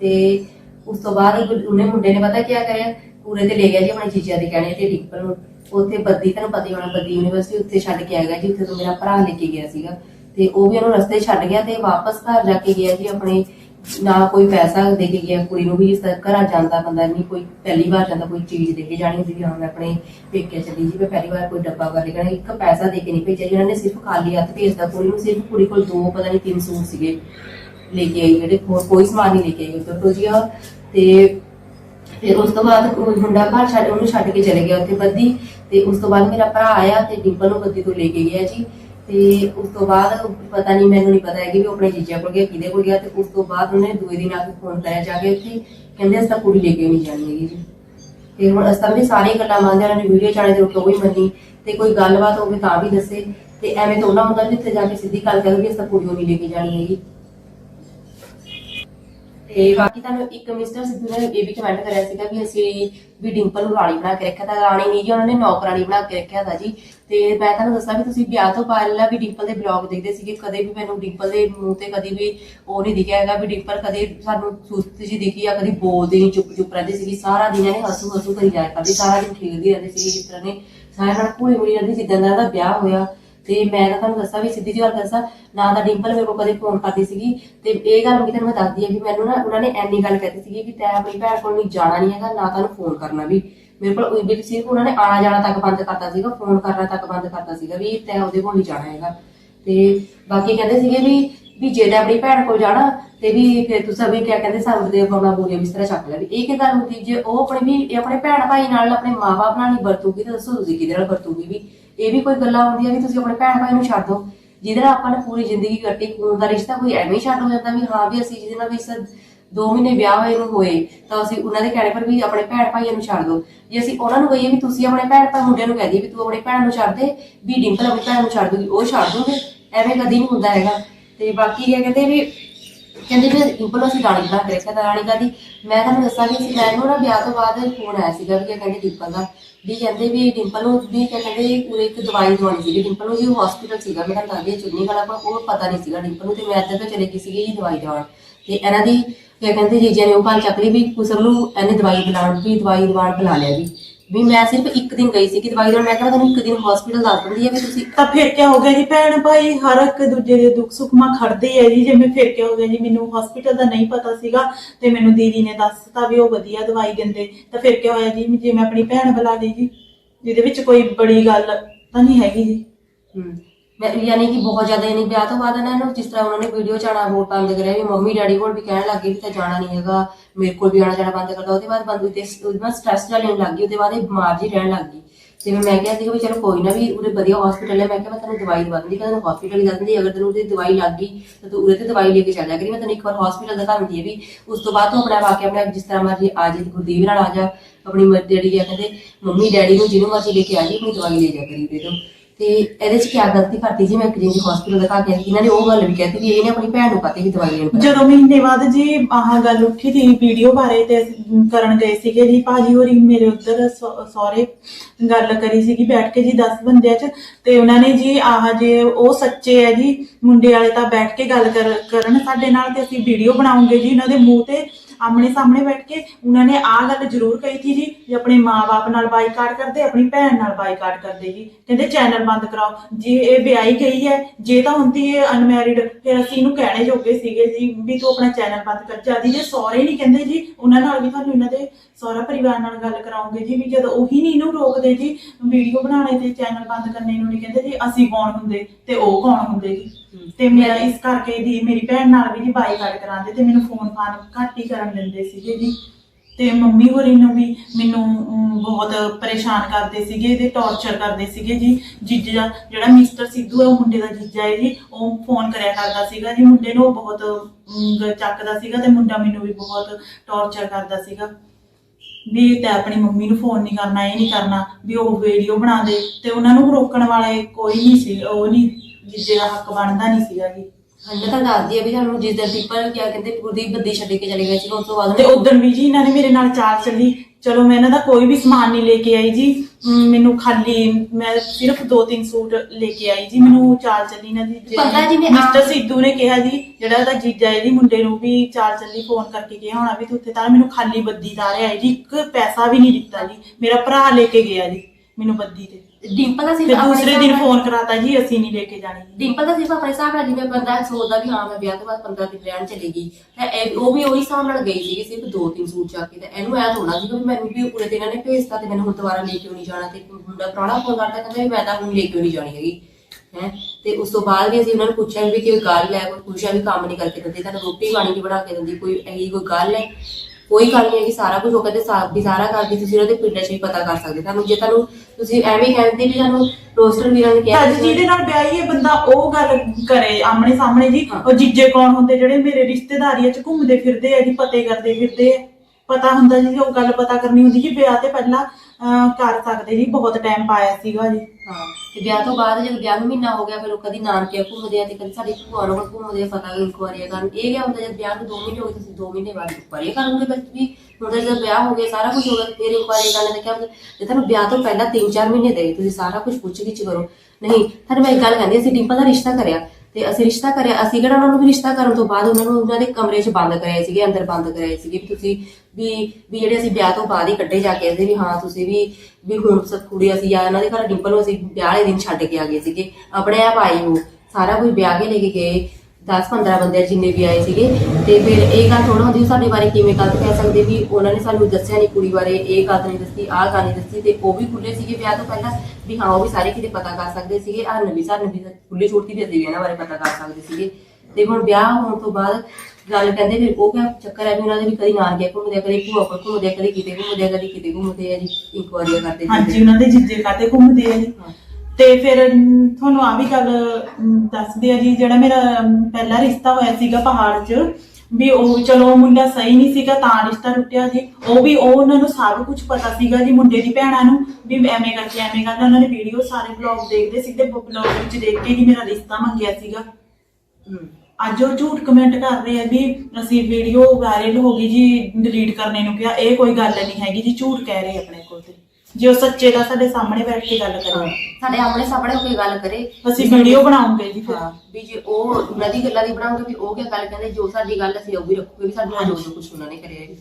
ਤੇ ਉਸ ਤੋਂ ਬਾਅਦ ਉਹਨੇ ਮੁੰਡੇ ਨੇ ਪਤਾ ਕੀ ਕਰਿਆ, ਪੂਰੇ ਤੇ ਲੈ ਗਿਆ ਜੀ ਆਪਣੇ ਜੀਜਾ ਦੇ ਕਹਿਣੇ ਤੇ ਡਿੰਪਲ ਨੂੰ, ਉੱਥੇ ਬੱਦੀ ਤੁਹਾਨੂੰ ਪਤਾ ਹੀ ਹੋਣਾ ਬੱਦੀ ਯੂਨੀਵਰਸਿਟੀ ਉੱਥੇ ਛੱਡ ਕੇ ਆ ਗਿਆ ਜੀ, ਉੱਥੇ ਤੋਂ ਮੇਰਾ ਭਰਾ ਲੈ ਕੇ ਗਿਆ ਸੀਗਾ, ਤੇ ਉਹ ਵੀ ਉਹਨੂੰ ਰਸਤੇ 'ਚ ਛੱਡ ਗਿਆ ਤੇ ਵਾਪਸ ਘਰ ਜਾ ਕੇ ਗਿਆ ਜੀ ਆਪਣੇ ਨਾ ਕੋਈ ਪੈਸਾ ਦੇ ਕੇ ਗਿਆ, ਕੁੜੀ ਨੂੰ ਵੀ ਜਿਸ ਤਰ੍ਹਾਂ ਘਰਾਂ ਜਾਂਦਾ ਬੰਦਾ ਨਹੀਂ, ਕੋਈ ਪਹਿਲੀ ਵਾਰ ਜਾਂਦਾ, ਕੋਈ ਚੀਜ਼ ਦੇ ਕੇ ਜਾਣੀ ਹੁੰਦੀ ਵੀ ਹਾਂ ਮੈਂ ਆਪਣੇ ਪੇਕੇ ਚਲੀ ਜੀ ਮੈਂ ਪਹਿਲੀ ਵਾਰ ਕੋਈ ਡੱਬਾ ਕਰ ਲਿਆ ਇੱਕ ਪੈਸਾ ਦੇ ਕੇ ਨਹੀਂ ਭੇਜਿਆ ਜੀ। ਉਹਨਾਂ ਨੇ ਸਿਰਫ ਖਾਲੀ ਹੱਥ ਭੇਜਦਾ ਕੁੜੀ ਨੂੰ, ਸਿਰਫ ਕੁੜੀ ਕੋਲ ਦੋ, ਪਤਾ ਨਹੀਂ ਤਿੰਨ ਸੂਟ ਸੀਗੇ ਲੈ ਕੇ ਆਈ, ਜਿਹੜੇ ਹੋਰ ਕੋਈ ਸਮਾਨ ਨਹੀਂ ਲੈ ਕੇ ਆਈ ਉਧਰ ਤੋਂ ਜੀ ਤੇ ਫਿਰ ਉਸ ਤੋਂ ਬਾਅਦ ਉਹ ਮੁੰਡਾ ਘਰ ਛੱਡ, ਉਹਨੂੰ ਛੱਡ ਕੇ ਚਲੇ ਗਿਆ ਉੱਥੇ ਬੱਦੀ। ਤੇ ਉਸ ਤੋਂ ਬਾਅਦ ਮੇਰਾ ਭਰਾ ਆਇਆ ਤੇ ਡਿੰਪਲ ਨੂੰ ਬੱਦੀ ਤੋਂ ਲੈ ਕੇ ਗਿਆ ਜੀ। ਤੇ ਉਸ ਤੋਂ ਬਾਅਦ ਪਤਾ ਨਹੀਂ, ਮੈਨੂੰ ਨਹੀਂ ਪਤਾ ਹੈ ਕਿ ਵੀ ਉਹ ਆਪਣੇ ਜੀਜਾ ਕੋਲ ਗਿਆ, ਕਿਹਦੇ ਕੋਲ ਗਿਆ ਤੇ ਉਸ ਤੋਂ ਬਾਅਦ ਉਹਨੇ ਦੂਏ ਦਿਨ ਆ ਕੇ ਫੋਨ ਲਾਇਆ ਜਾ ਕੇ ਉੱਥੇ, ਕਹਿੰਦੇ ਅਸੀਂ ਤਾਂ ਕੁੜੀ ਲੈ ਕੇ ਨਹੀਂ ਜਾਣੀ ਹੈਗੀ ਜੀ। ਤੇ ਹੁਣ ਅਸਾਂ ਵੀ ਸਾਰੀਆਂ ਗੱਲਾਂ ਮੰਨਦੇ ਉਹਨਾਂ ਨੇ ਵੀਡੀਓ ਚਾਣੇ ਤੇ ਉਹ ਵੀ ਮੰਨੀ? ਤੇ ਕੋਈ ਗੱਲਬਾਤ ਹੋਵੇ ਤਾਂ ਵੀ ਦੱਸੇ, ਤੇ ਐਵੇਂ ਤਾਂ ਉਹਨਾਂ ਹੁੰਦਾ ਜਿੱਥੇ ਜਾ ਕੇ ਸਿੱਧੀ ਗੱਲ ਕਰੋ ਅਸੀਂ ਤਾਂ ਕੁੜੀ ਉਹ ਨਹੀਂ ਲੈ ਕੇ ਜਾਣੀ ਹੈਗੀ। ਤੇ ਬਾਕੀ ਤੁਹਾਨੂੰ ਇੱਕ ਮਿਸਟਰ ਸਿੱਧੂ ਨੇ ਇਹ ਵੀ ਕਮੈਂਟ ਕਰਿਆ ਸੀਗਾ ਵੀ ਅਸੀਂ ਵੀ ਡਿੰਪਲ ਨੂੰ ਰਾਣੀ ਬਣਾ ਕੇ ਰੱਖਿਆ ਤਾਂ ਰਾਣੀ ਨਹੀਂ ਜੀ, ਉਹਨਾਂ ਨੇ ਨੌਕਰਾਣੀ ਬਣਾ ਕੇ ਰੱਖਿਆ ਤਾਂ ਜੀ। ਤੇ ਮੈਂ ਤੁਹਾਨੂੰ ਦੱਸਾਂ ਵੀ ਤੁਸੀਂ ਵਿਆਹ ਤੋਂ ਪਹਿਲਾਂ ਵੀ ਡਿੰਪਲ ਦੇ ਬਲੌਗ ਦੇਖਦੇ ਸੀਗੇ, ਕਦੇ ਵੀ ਮੈਨੂੰ ਡਿੰਪਲ ਦੇ ਮੂੰਹ ਤੇ ਕਦੀ ਵੀ ਉਹ ਨਹੀਂ ਦਿਖਿਆ ਹੈਗਾ ਵੀ ਡਿੰਪਲ ਕਦੇ ਸਾਨੂੰ ਸੁਸਤ ਜੀ ਦਿਖੀ ਆ ਕਦੀ ਬੋਲਦੀ ਨਹੀਂ ਚੁੱਪ ਚੁੱਪ ਰਹਿੰਦੀ ਸੀਗੀ। ਸਾਰਾ ਦਿਨ ਇਹਨੇ ਹੱਸੂ ਹੱਸੂ ਕਰੀ ਜਾਇਆ ਕਰਦੀ, ਸਾਰਾ ਦਿਨ ਖੇਡਦੀ ਰਹਿੰਦੀ ਸੀਗੀ ਜਿਸ ਤਰ੍ਹਾਂ ਨੇ। ਸਾਰਿਆਂ ਨਾਲ ਘੁਲੀ ਮੁਲੀ ਰਹਿੰਦੀ ਜਿੱਦਾਂ ਦਾ ਵਿਆਹ ਹੋਇਆ। ਤੇ ਮੈਂ ਤਾਂ ਤੁਹਾਨੂੰ ਦੱਸਾਂ ਵੀ ਸਿੱਧੀ ਜਿਹੀ ਗੱਲ ਦੱਸਾਂ, ਨਾ ਤਾਂ ਡਿੰਪਲ ਮੇਰੇ ਕੋਲ ਕਦੇ ਫੋਨ ਕਰਦੀ ਸੀਗੀ ਤੇ ਇਹ ਗੱਲ ਵੀ ਤੁਹਾਨੂੰ ਮੈਂ ਦੱਸਦੀ ਹਾਂ ਵੀ ਮੈਨੂੰ ਨਾ ਉਹਨਾਂ ਨੇ ਐਨੀ ਗੱਲ ਕਹਿਤੀ ਸੀਗੀ ਵੀ ਤੈਂ ਆਪਣੀ ਭੈਣ ਕੋਲ ਨਹੀਂ ਜਾਣਾ ਨਹੀਂ ਹੈਗਾ, ਨਾ ਤੁਹਾਨੂੰ ਫੋਨ ਕਰਨਾ ਵੀ। ਮੇਰੇ ਕੋਲ ਉਹ ਵੀ ਸਿਰਫ ਉਹਨਾਂ ਨੇ ਆਣਾ ਜਾਣਾ ਤੱਕ ਬੰਦ ਕਰਤਾ ਸੀਗਾ ਫੋਨ ਕਰਨਾ ਤੱਕ ਬੰਦ ਕਰਤਾ ਸੀਗਾ ਵੀ ਤੈਂ ਉਹਦੇ ਕੋਲ ਨਹੀਂ ਜਾਣਾ ਹੈਗਾ। ਤੇ ਬਾਕੀ ਕਹਿੰਦੇ ਸੀਗੇ ਵੀ ਵੀ ਜੇ ਤਾਂ ਆਪਣੀ ਭੈਣ ਕੋਲ ਜਾਣਾ ਤੇ ਵੀ ਫਿਰ ਤੁਸੀਂ ਵੀ ਕਿਆ ਕਹਿੰਦੇ ਸਾਨੂੰ ਦੇ ਆਪਣਾ ਬੋਰੀਆ ਬਿਸਤਰਾ ਚੱਕ ਲੈ ਵੀ। ਇਹ ਕੀ ਗੱਲ ਹੁੰਦੀ, ਜੇ ਉਹ ਆਪਣੇ ਵੀ ਆਪਣੇ ਭੈਣ ਭਾਈ ਨਾਲ ਆਪਣੇ ਮਾਪੇ ਨਾਲ ਨਹੀਂ ਵਰਤੂਗੀ ਤਾਂ ਦੱਸੋ ਤੁਸੀਂ ਕਿਹਦੇ ਨਾਲ ਵਰਤੂਗੀ ਵੀ। ਇਹ ਵੀ ਕੋਈ ਗੱਲਾਂ ਹੁੰਦੀਆਂ ਵੀ ਤੁਸੀਂ ਆਪਣੇ ਭੈਣ ਭਾਈ ਨੂੰ ਛੱਡ ਦਿਓ। ਜਿਹਦੇ ਨਾਲ ਆਪਾਂ ਨੇ ਪੂਰੀ ਜ਼ਿੰਦਗੀ ਕੱਟੀ, ਖੂਨ ਦਾ ਰਿਸ਼ਤਾ ਕੋਈ ਐਵੇਂ ਹੀ ਛੱਡ ਹੋ ਜਾਂਦਾ ਵੀ ਹਾਂ ਵੀ ਅਸੀਂ ਜਿਹਦੇ ਨਾਲ ਵੀ ਦੋ ਮਹੀਨੇ ਵਿਆਹ ਹੋਏ ਨੂੰ ਹੋਏ, ਤਾਂ ਅਸੀਂ ਉਹਨਾਂ ਦੇ ਕਹਿਣੇ ਪਰ ਵੀ ਆਪਣੇ ਭੈਣ ਭਾਈਆਂ ਨੂੰ ਛੱਡ ਦੋ ਜੇ ਅਸੀਂ ਉਹਨਾਂ ਨੂੰ ਕਹੀਏ ਵੀ ਤੁਸੀਂ ਆਪਣੇ ਭੈਣ ਭਾਈ ਮੁੰਡਿਆਂ ਨੂੰ ਕਹਿ ਦਈਏ ਵੀ ਤੂੰ ਆਪਣੇ ਭੈਣ ਨੂੰ ਛੱਡ ਦੇ, ਵੀ ਡਿੰਪਲ ਆਪਣੀ ਭੈਣ ਨੂੰ ਛੱਡ ਦੂਗੀ ਉਹ ਛੱਡ ਦੂਗੇ ਐਵੇਂ ਕਦੀ ਨਹੀਂ ਹੁੰਦਾ ਹੈਗਾ। ਤੇ ਬਾਕੀ ਇਹ ਕਹਿੰਦੇ ਵੀ ਕਹਿੰਦੇ ਵੀ ਡਿੰਪਲ ਅਸੀਂ ਰਾਣੀ ਬਣਾ ਕੇ ਰੱਖਿਆ ਤਾਂ ਰਾਣੀ ਕਾਦੀ ਮੈਂ ਤੁਹਾਨੂੰ ਦੱਸਾਂ ਵੀ ਅਸੀਂ ਮੈਨੂੰ ਨਾ ਵਿਆਹ ਤੋਂ ਬਾਅਦ ਫੋਨ ਆਇਆ ਸੀਗਾ ਵੀ ਕਿਆ ਕਹਿੰਦੇ ਡਿੰਪਲ ਦਾ, ਵੀ ਕਹਿੰਦੇ ਵੀ ਡਿੰਪਲ ਨੂੰ ਵੀ ਕਹਿੰਦੇ ਪੂਰੇ ਇੱਕ ਦਵਾਈ ਦਵਾਉਣੀ ਸੀਗੀ, ਡਿੰਪਲ ਨੂੰ ਜੀ ਉਹ ਹਸਪੀਟਲ ਸੀਗਾ, ਮੇਰਾ ਦੱਸਦੇ ਚੁੰਨੀ ਵਾਲਾ ਪਰ ਉਹ ਪਤਾ ਨਹੀਂ ਸੀਗਾ ਡਿੰਪਲ ਨੂੰ ਤੇ ਮੈਂ ਇੱਧਰ ਤੋਂ ਚਲੇ ਗਈ ਸੀਗੀ ਜੀ ਦਵਾਈ ਦਵਾਉਣ। ਤੇ ਇਹਨਾਂ ਦੀ ਕਿਆ ਕਹਿੰਦੇ ਜੇ ਨੇ ਉਹ ਘਰ ਚੱਕ ਲਈ ਵੀ ਕੁਸਮ ਨੂੰ ਇਹਨੇ ਦਵਾਈ ਦਿਲਾਉਣ ਵੀ ਦਵਾਈ ਦਵਾਉਣ ਬੁਲਾ ਲਿਆ ਵੀ ਵੀ ਮੈਂ ਸਿਰਫ ਇੱਕ ਦਿਨ ਗਈ ਸੀ ਕਿ ਦਵਾਈ ਦਵਾਉਣ ਮੈਂ ਕਹਿੰਦਾ ਤੁਹਾਨੂੰ ਇੱਕ ਦਿਨ ਹਸਪੀਟਲ ਦੱਸ ਦਿੰਦੀ ਹੈ ਵੀ ਤੁਸੀਂ ਤਾਂ ਫਿਰ ਕੀ ਹੋ ਗਿਆ ਜੀ ਭੈਣ ਭਾਈ ਹਰ ਇੱਕ ਦੂਜੇ ਦੇ ਦੁੱਖ ਸੁੱਖ ਮਾ ਖੜਦੇ ਆ ਜੀ। ਜਿਵੇਂ ਫਿਰ ਕੀ ਹੋ ਗਿਆ ਜੀ ਮੈਨੂੰ ਹਸਪੀਟਲ ਦਾ ਨਹੀਂ ਪਤਾ ਸੀਗਾ ਤੇ ਮੈਨੂੰ ਦੀਦੀ ਨੇ ਦੱਸਤਾ ਵੀ ਉਹ ਵਧੀਆ ਦਵਾਈ ਦਿੰਦੇ। ਤਾਂ ਫਿਰ ਕੀ ਹੋਇਆ ਜੀ ਜੇ ਮੈਂ ਆਪਣੀ ਭੈਣ ਬੁਲਾ ਲਈ ਜੀ ਜਿਹਦੇ ਵਿੱਚ ਕੋਈ ਬੜੀ ਗੱਲ ਤਾਂ ਨਹੀਂ ਹੈਗੀ ਜੀ। ਹਮ, ਮੈਂ ਯਾਨੀ ਕਿ ਬਹੁਤ ਜ਼ਿਆਦਾ ਯਾਨੀ ਵਿਆਹ ਤੋਂ ਬਾਅਦ ਇਹਨਾਂ ਨੂੰ ਜਿਸ ਤਰ੍ਹਾਂ ਉਹਨਾਂ ਨੇ ਵੀਡੀਓ ਚਾਣਾ ਬਹੁਤ ਬੰਦ ਕਰਿਆ ਵੀ ਮੰਮੀ, ਡੈਡੀ ਕੋਲ ਵੀ ਕਹਿਣ ਲੱਗੇ ਵੀ ਤਾਂ ਜਾਣਾ ਨਹੀਂ ਹੈਗਾ, ਮੇਰੇ ਕੋਲ ਵੀ ਆਣਾ ਜਾਣਾ ਬੰਦ ਕਰਦਾ, ਉਹਦੇ ਬਾਅਦ ਬੰਦ ਤੇ ਉਹਦੇ ਬਾਅਦ ਸਟ੍ਰੈਸ ਜਿਹਾ ਲੈਣ ਲੱਗ ਗਈ, ਉਹਦੇ ਬਾਅਦ ਇਹ ਬਿਮਾਰ ਜੀ ਰਹਿਣ ਲੱਗ ਗਈ। ਤੇ ਮੈਂ ਕਿਹਾ ਸੀਗਾ ਵੀ ਚਲੋ ਕੋਈ ਨਾ ਵੀ ਉਹਦੇ ਵਧੀਆ ਹਸਪੀਟਲ ਹੈ, ਮੈਂ ਕਿਹਾ ਮੈਂ ਤੈਨੂੰ ਦਵਾਈ ਦਵਾ ਦਿੰਦੀ, ਕਹਿੰਦਾ ਹਸਪੀਟਲ ਹੀ ਦੱਸ ਦਿੰਦੀ ਅਗਰ ਤੈਨੂੰ ਉਹਦੀ ਦਵਾਈ ਲੱਗ ਗਈ, ਤਾਂ ਤੂੰ ਉਹਦੇ ਤੇ ਦਵਾਈ ਲੈ ਕੇ ਚੱਲ ਜਾ ਕਰੀ। ਮੈਂ ਤੈਨੂੰ ਇੱਕ ਵਾਰ ਹਸਪੀਟਲ ਦਿਖਾ ਦਿੰਦੀ ਹੈ ਵੀ ਉਸ ਤੋਂ ਬਾਅਦ ਤੂੰ ਆਪਣਾ ਆ ਕੇ ਆਪਣੇ ਜਿਸ ਤਰ੍ਹਾਂ ਮਰਜ਼ੀ ਆ ਜੇ ਗੁਰਦੀਪ ਨਾਲ ਆ ਜਾ, ਆਪਣੀ ਮ- ਜਿਹੜੀ ਆ ਕਹਿੰਦੇ ਮੰਮੀ, ਡੈਡੀ ਨੂੰ ਜਿਹਨੂੰ ਮਰਜ਼ੀ ਲੈ ਕੇ ਆ ਜੀ ਆਪਣੀ ਦਵਾਈ ਲੈ ਜਾ ਕਰੀ ਦੇ ਦੋ ਤੇ ਇਹਦੇ ਚ ਕੀ ਗਲਤੀ ਕਰਤੀ ਜੀ? ਮੈਂ ਇੱਕ ਹਸਪੀਟਲ ਦਿਖਾ ਕੇ ਆਈ। ਇਹਨਾਂ ਨੇ ਉਹ ਗੱਲ ਵੀ ਕਹਿਤੀ ਵੀ ਇਹਨੇ ਆਪਣੀ ਭੈਣ ਨੂੰ ਕਹਤੇ ਵੀ ਦਵਾਈ ਲੈਣ ਪਈ। ਜਦੋਂ ਮਹੀਨੇ ਬਾਅਦ ਜੀ ਆਹ ਗੱਲ ਉੱਠੀ ਸੀ ਵੀਡੀਓ ਬਾਰੇ ਤੇ ਅਸੀਂ ਕਰਨ ਗਏ ਸੀਗੇ ਜੀ, ਭਾਜੀ ਹੋਰੀ ਮੇਰੇ ਉੱਧਰ ਸਹੁ- ਗੱਲ ਕਰੀ ਸੀਗੀ ਬੈਠ ਕੇ ਜੀ 10 ਬੰਦਿਆਂ 'ਚ ਤੇ ਉਹਨਾਂ ਨੇ ਜੀ ਆਹ ਜੇ ਉਹ ਸੱਚੇ ਹੈ ਜੀ, ਮੁੰਡੇ ਵਾਲੇ ਤਾਂ ਬੈਠ ਕੇ ਗੱਲ ਕਰ- ਕਰਨ ਸਾਡੇ ਨਾਲ ਤੇ ਅਸੀਂ ਵੀਡੀਓ ਬਣਾਉਂਗੇ ਜੀ ਉਹਨਾਂ ਦੇ ਮੂੰਹ ਤੇ ਆਮਣੇ ਸਾਹਮਣੇ ਬੈਠ ਕੇ। ਉਹਨਾਂ ਨੇ ਆਹ ਗੱਲ ਜ਼ਰੂਰ ਕਹੀ ਸੀ ਜੀ ਜੇ ਆਪਣੇ ਮਾਪੇ ਨਾਲ ਬਾਈਕਾਟ ਕਰਦੇ, ਆਪਣੀ ਭੈਣ ਨਾਲ ਬਾਈਕਾਟ ਕਰਦੇ ਜੀ। ਕਹਿੰਦੇ ਚੈਨਲ ਬੰਦ ਕਰਾਓ। ਜੇ ਇਹ ਵਿਆਹੀ ਗਈ ਹੈ ਜੇ ਤਾਂ ਹੁੰਦੀ ਹੈ ਅਨਮੈਰਿਡ ਫਿਰ ਅਸੀਂ ਇਹਨੂੰ ਕਹਿਣੇ ਜੋਗੇ ਸੀਗੇ ਜੀ ਵੀ ਤੂੰ ਆਪਣਾ ਚੈਨਲ ਬੰਦ ਕਰ। ਜਾਂਦੀ ਜੇ ਸਹੁਰੇ ਨਹੀਂ ਕਹਿੰਦੇ ਜੀ ਉਹਨਾਂ ਨਾਲ ਵੀ ਤੁਹਾਨੂੰ ਇਹਨਾਂ ਦੇ ਸਹੁਰਾ ਪਰਿਵਾਰ ਨਾਲ ਗੱਲ ਕਰਾਉਂਗੇ ਜੀ ਵੀ ਜਦੋਂ ਉਹੀ ਨਹੀਂ ਇਹਨੂੰ ਰੋਕਦੇ ਜੀ ਵੀਡੀਓ ਬਣਾਉਣੇ ਤੇ ਚੈਨਲ ਬੰਦ ਕਰਨੇ ਨੂੰ ਨਹੀਂ ਕਹਿੰਦੇ ਜੀ ਅਸੀਂ ਕੌਣ ਹੁੰਦੇ ਤੇ ਉਹ ਕੌਣ ਹੁੰਦੇ ਜੀ? ਤੇ ਮੇਰਾ ਇਸ ਕਰਕੇ ਦੀ ਮੇਰੀ ਭੈਣ ਨਾਲ ਵੀ ਜੀ ਬਾਈਕਾਟ ਕਰਾਉਂਦੇ ਤੇ ਮੈਨੂੰ ਫੋਨ ਫਾਨ ਘੱਟ ਹੀ ਕਰਨ ਦਿੰਦੇ ਸੀਗੇ ਜੀ। ਤੇ ਮੰਮੀ ਹੋਰੀ ਨੂੰ ਵੀ ਮੈਨੂੰ ਅਮ, ਬਹੁਤ ਪਰੇਸ਼ਾਨ ਕਰਦੇ ਸੀਗੇ ਤੇ ਟੌਰਚਰ ਕਰਦੇ ਸੀਗੇ ਜੀ। ਜੀਜਾ ਜਿਹੜਾ ਮਿਸਟਰ ਸਿੱਧੂ ਹੈ ਉਹ ਮੁੰਡੇ ਦਾ ਜੀਜਾ ਹੈ ਜੀ ਉਹ ਫੋਨ ਕਰਿਆ ਕਰਦਾ ਸੀਗਾ ਜੀ। ਮੁੰਡੇ ਨੂੰ ਉਹ ਬਹੁਤ ਅਮ, ਚੱਕਦਾ ਸੀਗਾ ਤੇ ਮੁੰਡਾ ਮੈਨੂੰ ਵੀ ਬਹੁਤ ਟੌਰਚਰ ਕਰਦਾ ਸੀਗਾ। ਵੀ ਤੇ ਆਪਣੀ ਮੰਮੀ ਨੂੰ ਫੋਨ ਨਹੀਂ ਕਰਨਾ ਇਹ ਨਹੀਂ ਕਰਨਾ ਵੀ ਉਹ ਵੀਡੀਓ ਬਣਾ ਦੇ। ਤੇ ਉਹਨਾਂ ਨੂੰ ਰੋਕਣ ਵਾਲੇ ਕੋਈ ਨਹੀਂ ਸੀ ਉਹ ਨਹੀਂ ਜੀਜੇ ਦਾ ਹੱਕ ਬਣਦਾ ਨਹੀਂ ਸੀਗਾ ਜੀ। ਹਾਂਜੀ ਮੈਂ ਤਾਂ ਦੱਸਦੀ ਆ ਵੀ ਸਾਨੂੰ ਜਿਸ ਦਿਨ ਟਿੱਪਰ ਕਿਆ ਕਹਿੰਦੇ ਗੁਰਦੀਪ ਬੱਦੀ ਛੱਡ ਕੇ ਚਲੇ ਗਏ ਸੀ ਉਸ ਤੋਂ ਬਾਅਦ ਤੇ ਉਦੋਂ ਵੀ ਜੀ ਇਹਨਾਂ ਨੇ ਮੇਰੇ ਨਾਲ ਚਾਲ ਚੱਲੀ। ਚਲੋ ਮੈਂ ਇਹਨਾਂ ਦਾ ਕੋਈ ਵੀ ਸਮਾਨ ਨਹੀਂ ਲੈ ਕੇ ਆਈ ਜੀ। ਅਮ, ਮੈਨੂੰ ਖਾਲੀ ਮੈਂ ਸਿਰਫ ਦੋ ਤਿੰਨ ਸੂਟ ਲੈ ਕੇ ਆਈ ਜੀ। ਮੈਨੂੰ ਚਾਲ ਚੱਲੀ ਇਹਨਾਂ ਦੀ। ਪਤਾ ਜੀ, ਮੈਂ ਮਿਸਟਰ ਸਿੱਧੂ ਨੇ ਕਿਹਾ ਜੀ ਜਿਹੜਾ ਇਹਦਾ ਜੀਜਾ ਹੈ ਜੀ ਮੁੰਡੇ ਨੂੰ ਵੀ ਚਾਲ ਚੱਲੀ ਫੋਨ ਕਰਕੇ ਕਿਹਾ ਹੋਣਾ ਵੀ ਤੂੰ ਉੱਥੇ ਤਾਂ ਮੈਨੂੰ ਖਾਲੀ ਬੱਦੀ ਦਾ ਰਿਹਾ ਜੀ। ਇੱਕ ਪੈਸਾ ਵੀ ਨਹੀਂ ਦਿੱਤਾ ਜੀ। ਮੇਰਾ ਭਰਾ ਲੈ ਕੇ ਗਿਆ ਜੀ ਮੈਨੂੰ ਬੱਦੀ ਤੇ। ਡਿੰਪਲ ਦਾ ਤੇ ਸਿਰਫ ਆਪਣੇ ਦੂਸਰੇ ਦਿਨ ਫੋਨ ਕਰਾਤਾ ਜੀ ਅਸੀਂ ਨਹੀਂ ਲੈ ਕੇ ਜਾਣੀ। ਡਿੰਪਲ ਦਾ ਸਿਰਫ ਆਪਣੇ ਹਿਸਾਬ ਨਾਲ ਜਿਵੇਂ ਬੰਦਾ ਸੋਚਦਾ ਵੀ ਹਾਂ ਮੈਂ ਵਿਆਹ ਤੋਂ ਬਾਅਦ 15 ਦਿਨ ਰਹਿਣ ਚਲੇਗੀ ਤਾਂ ਇਹ- ਉਹ ਵੀ ਉਹੀ ਹਿਸਾਬ ਨਾਲ ਗਈ ਸੀਗੀ ਸਿਰਫ ਦੋ ਤਿੰਨ ਸੂਟ ਚੱਕ ਕੇ ਤੇ ਇਹਨੂੰ ਐ ਥੋੜਾ ਸੀ ਵੀ ਮੈਨੂੰ ਵੀ ਪੂਰੇ ਇਹਨਾਂ ਨੇ ਭੇਜਤਾ ਤੇ ਮੈਨੂੰ ਹੁਣ ਦੁਬਾਰਾ ਲੈ ਕੇ ਨਹੀਂ ਜਾਣਾ ਤੇ ਮੁੰਡਾ ਪ੍ਰਾਣਾ ਫੋਨ ਕਰਦਾ ਕਹਿੰਦਾ ਵੀ ਮੈਂ ਤਾਂ ਹੁਣ ਲੈ ਕੇ ਨਹੀਂ ਜਾਣੀ ਹੈਗੀ ਹੈ ਤੇ ਉਸ ਤੋਂ ਬਾਅਦ ਵੀ ਅਸੀਂ ਉਹਨਾਂ ਨੂੰ ਪੁੱਛਿਆ ਵੀ ਕੋਈ ਗੱਲ ਹੈ ਕੋਈ ਪੁੱਛਿਆ ਵੀ ਕੰਮ ਨਹੀਂ ਕਰਕੇ ਦਿੰਦੇ ਤੁਹਾਨੂੰ ਰੋਟੀ ਪਾਣੀ ਨਹੀਂ ਬਣਾ ਕੇ ਦਿੰਦੀ ਕੋਈ ਇਹੀ ਕੋਈ ਗੱਲ ਹੈ ਕੋਈ ਗੱਲ ਨਹੀਂ ਹੈ ਕਿ ਸਾਰਾ ਕੁਝ ਉਹ ਕਹਿੰਦੇ ਸਾ- ਵੀ ਸਾਰਾ ਕਰਕੇ ਤੁਸੀਂ ਉਹਨਾਂ ਦੇ ਪਿੰਡਾਂ 'ਚ ਵੀ ਪਤਾ ਕਰ ਸਕਦੇ ਤੁਹਾਨੂੰ ਜੇ ਤੁਹਾਨੂੰ ਤੁਸੀਂ ਐਵੇਂ ਕਹਿੰਦੇ ਵੀ ਤੁਹਾਨੂੰ ਰੋਸਟਰ ਵੀਰਾਂ ਨੇ ਕਿਹਾ ਅੱਜ ਜਿਹਦੇ ਨਾਲ ਵਿਆਹੀ ਹੈ ਬੰਦਾ ਉਹ ਗੱਲ ਕਰੇ ਆਮਣੇ ਸਾਹਮਣੇ ਜੀ। ਉਹ ਜੀਜੇ ਕੌਣ ਹੁੰਦੇ ਜਿਹੜੇ ਮੇਰੇ ਰਿਸ਼ਤੇਦਾਰੀਆਂ 'ਚ ਘੁੰਮਦੇ ਫਿਰਦੇ ਆ ਜੀ ਪਤੇ ਕਰਦੇ ਫਿਰਦੇ ਆ। ਪਤਾ ਹੁੰਦਾ ਜੀ ਉਹ ਗੱਲ ਪਤਾ ਕਰਨੀ ਹੁੰਦੀ ਜੀ ਵਿਆਹ ਤੇ ਪਹਿਲਾਂ ਅਹ, ਕਰ ਸਕਦੇ ਜੀ ਬਹੁਤ ਟਾਈਮ ਪਾਇਆ ਸੀਗਾ ਜੀ। ਹਾਂ, ਤੇ ਵਿਆਹ ਤੋਂ ਬਾਅਦ ਜਦ ਵਿਆਹ ਨੂੰ ਮਹੀਨਾ ਹੋ ਗਿਆ, ਫਿਰ ਉਹ ਕਦੀ ਨਾਨਕੇ ਘੁੰਮਦੇ ਆ ਤੇ ਕਦੀ ਸਾਡੀ ਭੂਆ ਨੂੰ ਘੁੰਮਦੇ ਆ ਪਤਾ ਕਿ ਇਨਕੁਆਰੀਆਂ ਕਰਨ। ਇਹ ਕਿਆ ਹੁੰਦਾ ਜਦ ਵਿਆਹ ਨੂੰ 2 ਮਹੀਨੇ ਹੋ ਗਏ, ਤੁਸੀਂ 2 ਮਹੀਨੇ ਬਾਅਦ ਇਨਕੁਆਰੀਆਂ ਕਰੋਗੇ ਬਸ ਵੀ ਹੁਣ ਜਦ ਵਿਆਹ ਹੋ ਗਿਆ, ਸਾਰਾ ਕੁਝ ਹੋ ਗਿਆ ਤੇ ਫਿਰ ਇਨਕੁਆਰੀ ਕਰਨ ਦਾ ਕਿਆ ਮਤਲਬ ਜੇ ਤੁਹਾਨੂੰ ਵਿਆਹ ਤੋਂ ਪਹਿਲਾਂ 3-4 ਮਹੀਨੇ ਦੇ ਤੁਸੀਂ ਸਾਰਾ ਕੁਝ ਪੁੱਛ ਗਿੱਛ ਕਰੋ। ਨਹੀਂ, ਤੁਹਾਨੂੰ ਮੈਂ ਇੱਕ ਗੱਲ ਕਹਿੰਦੀ ਅਸੀਂ ਡਿੰਪਲ ਦਾ ਰਿਸ਼ਤਾ ਕਰਿਆ, ਤੇ ਅਸੀਂ ਰਿਸ਼ਤਾ ਕਰਿਆ, ਅਸੀਂ ਕਿਹੜਾ ਉਹਨਾਂ ਨੂੰ ਵੀ ਰਿਸ਼ਤਾ ਕਰਨ ਤੋਂ ਬਾਅਦ ਉਹਨਾਂ ਨੂੰ ਉਹਨਾਂ ਦੇ ਕਮਰੇ 'ਚ ਬੰਦ ਕਰਾਏ ਸੀਗੇ, ਅੰਦਰ ਬੰਦ ਕਰਾਏ ਸੀਗੇ, ਵੀ ਤੁਸੀਂ ਵੀ ਵੀ ਜਿਹੜੇ ਅਸੀਂ ਵਿਆਹ ਤੋਂ ਬਾਅਦ ਹੀ ਕੱਢੇ ਜਾ ਕੇ ਅਸੀਂ ਵੀ ਹਾਂ, ਤੁਸੀਂ ਵੀ ਵੀ ਹੁਣ ਸਭ ਕੁੜੀ ਅਸੀਂ ਆ ਇਹਨਾਂ ਦੇ ਘਰ ਡਿੰਪਲ ਨੂੰ ਅਸੀਂ ਵਿਆਹ ਵਾਲੇ ਦਿਨ ਛੱਡ ਕੇ ਆ ਗਏ ਸੀਗੇ। ਆਪਣੇ ਆਪ ਆਈ ਉਹ ਸਾਰਾ ਕੁਝ ਵਿਆਹ ਕੇ ਲੈ ਕੇ ਗਏ 10-15 ਬੰਦੇ ਜਿੰਨੇ ਵੀ ਆਏ ਸੀਗੇ। ਤੇ ਫਿਰ ਇਹ ਗੱਲ ਥੋੜਾ ਹੁੰਦੀ ਸਾਡੇ ਬਾਰੇ ਕਿਵੇਂ ਗਲਤ ਕਹਿ ਸਕਦੇ ਵੀ ਉਹਨਾਂ ਨੇ ਸਾਨੂੰ ਦੱਸਿਆ ਨਹੀਂ ਕੁੜੀ ਬਾਰੇ, ਇਹ ਗੱਲ ਨਹੀਂ ਦੱਸੀ, ਆਹ ਗੱਲ ਨਹੀਂ ਦੱਸੀ। ਤੇ ਉਹ ਵੀ ਖੁੱਲੇ ਸੀਗੇ ਵਿਆਹ ਤੋਂ ਪਹਿਲਾਂ ਵੀ ਹਾਂ, ਉਹ ਵੀ ਸਾਰੇ ਕਿਤੇ ਪਤਾ ਕਰ ਸਕਦੇ ਸੀਗੇ। ਆ ਨਵੀਂ ਸਾਨੂੰ ਵੀ ਖੁੱਲੀ ਛੋਟੀ ਵੀ ਅਸੀਂ ਵੀ ਇਹਨਾਂ ਬਾਰੇ ਪਤਾ ਕਰ ਸਕਦੇ ਸੀਗੇ। ਤੇ ਹੁਣ ਵਿਆਹ ਹੋਣ ਤੋਂ ਬਾਅਦ ਗੱਲ ਕਹਿੰਦੇ ਫਿਰ ਉਹ ਕਿਆ ਚੱਕਰ ਹੈ ਵੀ ਉਹਨਾਂ ਦੇ ਵੀ ਕਦੀ ਨਾਨਕੇ ਘੁੰਮਦੇ ਆ ਕਦੀ ਭੂਆ ਕੋਲ ਘੁੰਮਦੇ ਆ ਕਦੀ ਕਿਤੇ ਘੁੰਮਦੇ ਆ ਕਦੀ ਕਿਤੇ ਘੁੰਮਦੇ ਆ ਜੀ ਇਨਕੁਆਰੀਆਂ ਕਰਦੇ ਹਾਂਜੀ ਉਹਨਾਂ ਦੇ ਜੀਜੇ ਕਾਤੇ ਘੁੰਮਦੇ ਆ ਜੀ। ਹਾਂ। ਤੇ ਫਿਰ ਅਮ, ਤੁਹਾਨੂੰ ਆ ਵੀ ਗੱਲ ਅਮ, ਦੱਸਦੇ ਆ ਜੀ ਜਿਹੜਾ ਮੇਰਾ ਅਮ, ਪਹਿਲਾ ਰਿਸ਼ਤਾ ਹੋਇਆ ਸੀਗਾ ਪਹਾੜ 'ਚ ਵੀ ਉਹ ਚਲੋ ਉਹ ਮੁੰਡਾ ਸਹੀ ਨਹੀਂ ਸੀਗਾ ਤਾਂ ਰਿਸ਼ਤਾ ਟੁੱਟਿਆ ਜੀ ਉਹ ਵੀ ਉਹ ਉਹਨਾਂ ਨੂੰ ਸਭ ਕੁਝ ਪਤਾ ਸੀਗਾ ਜੀ ਮੁੰਡੇ ਦੀ ਭੈਣਾਂ ਨੂੰ ਵੀ ਐਵੇਂ ਕਰਕੇ ਐਵੇਂ ਕਰਨਾ ਉਹਨਾਂ ਨੇ ਵੀਡੀਓ ਸਾਰੇ ਬਲੌਗ ਦੇਖਦੇ ਸੀਗੇ ਬਲੌਗ ਵਿੱਚ ਦੇਖ ਕੇ ਜੀ ਮੇਰਾ ਰਿਸ਼ਤਾ ਮੰਗਿਆ ਸੀਗਾ। ਹੂੰ। ਅੱਜ ਉਹ ਝੂਠ ਕਮੈਂਟ ਕਰ ਰਹੇ ਆ ਵੀ ਅਸੀਂ ਵੀਡੀਓ ਵਾਇਰਲ ਹੋ ਗਈ ਜੀ ਡਿਲੀਟ ਕਰਨੇ ਨੂੰ ਕਿਹਾ। ਇਹ ਕੋਈ ਗੱਲ ਨਹੀਂ ਹੈਗੀ ਜੀ ਝੂਠ ਕਹਿ ਰਹੇ ਆਪਣੇ ਕੋਲ ਤੇ। ਜੇ ਉਹ ਸੱਚੇ ਦਾ ਸਾਡੇ ਸਾਹਮਣੇ ਬੈਠ ਕੇ ਗੱਲ ਹਾਂ। ਕਰੇ ਸਾਡੇ ਆਪਣੇ ਸਾਹਮਣੇ ਕੋਈ ਗੱਲ ਕਰੇ। ਅਸੀਂ ਵੀਡੀਓ ਬਣਾਉਂਗੇ ਜੀ ਫਿਰ। ਹਾਂ ਵੀ ਜੇ ਉਹ ਉਹਨਾਂ ਦੀ ਗੱਲਾਂ ਦੀ ਬਣਾਉਂਗੇ ਵੀ ਉਹ ਕੀ ਗੱਲ ਕਹਿੰਦੇ ਜੋ ਸਾਡੀ ਗੱਲ ਅਸੀਂ ਉਹ ਵੀ ਰੱਖੂਗੇ ਵੀ ਸਾਡੇ ਨਾਲ ਜੋ ਜੋ ਕੁਝ ਉਹਨਾਂ ਨੇ ਕਰਿਆ ਜੀ।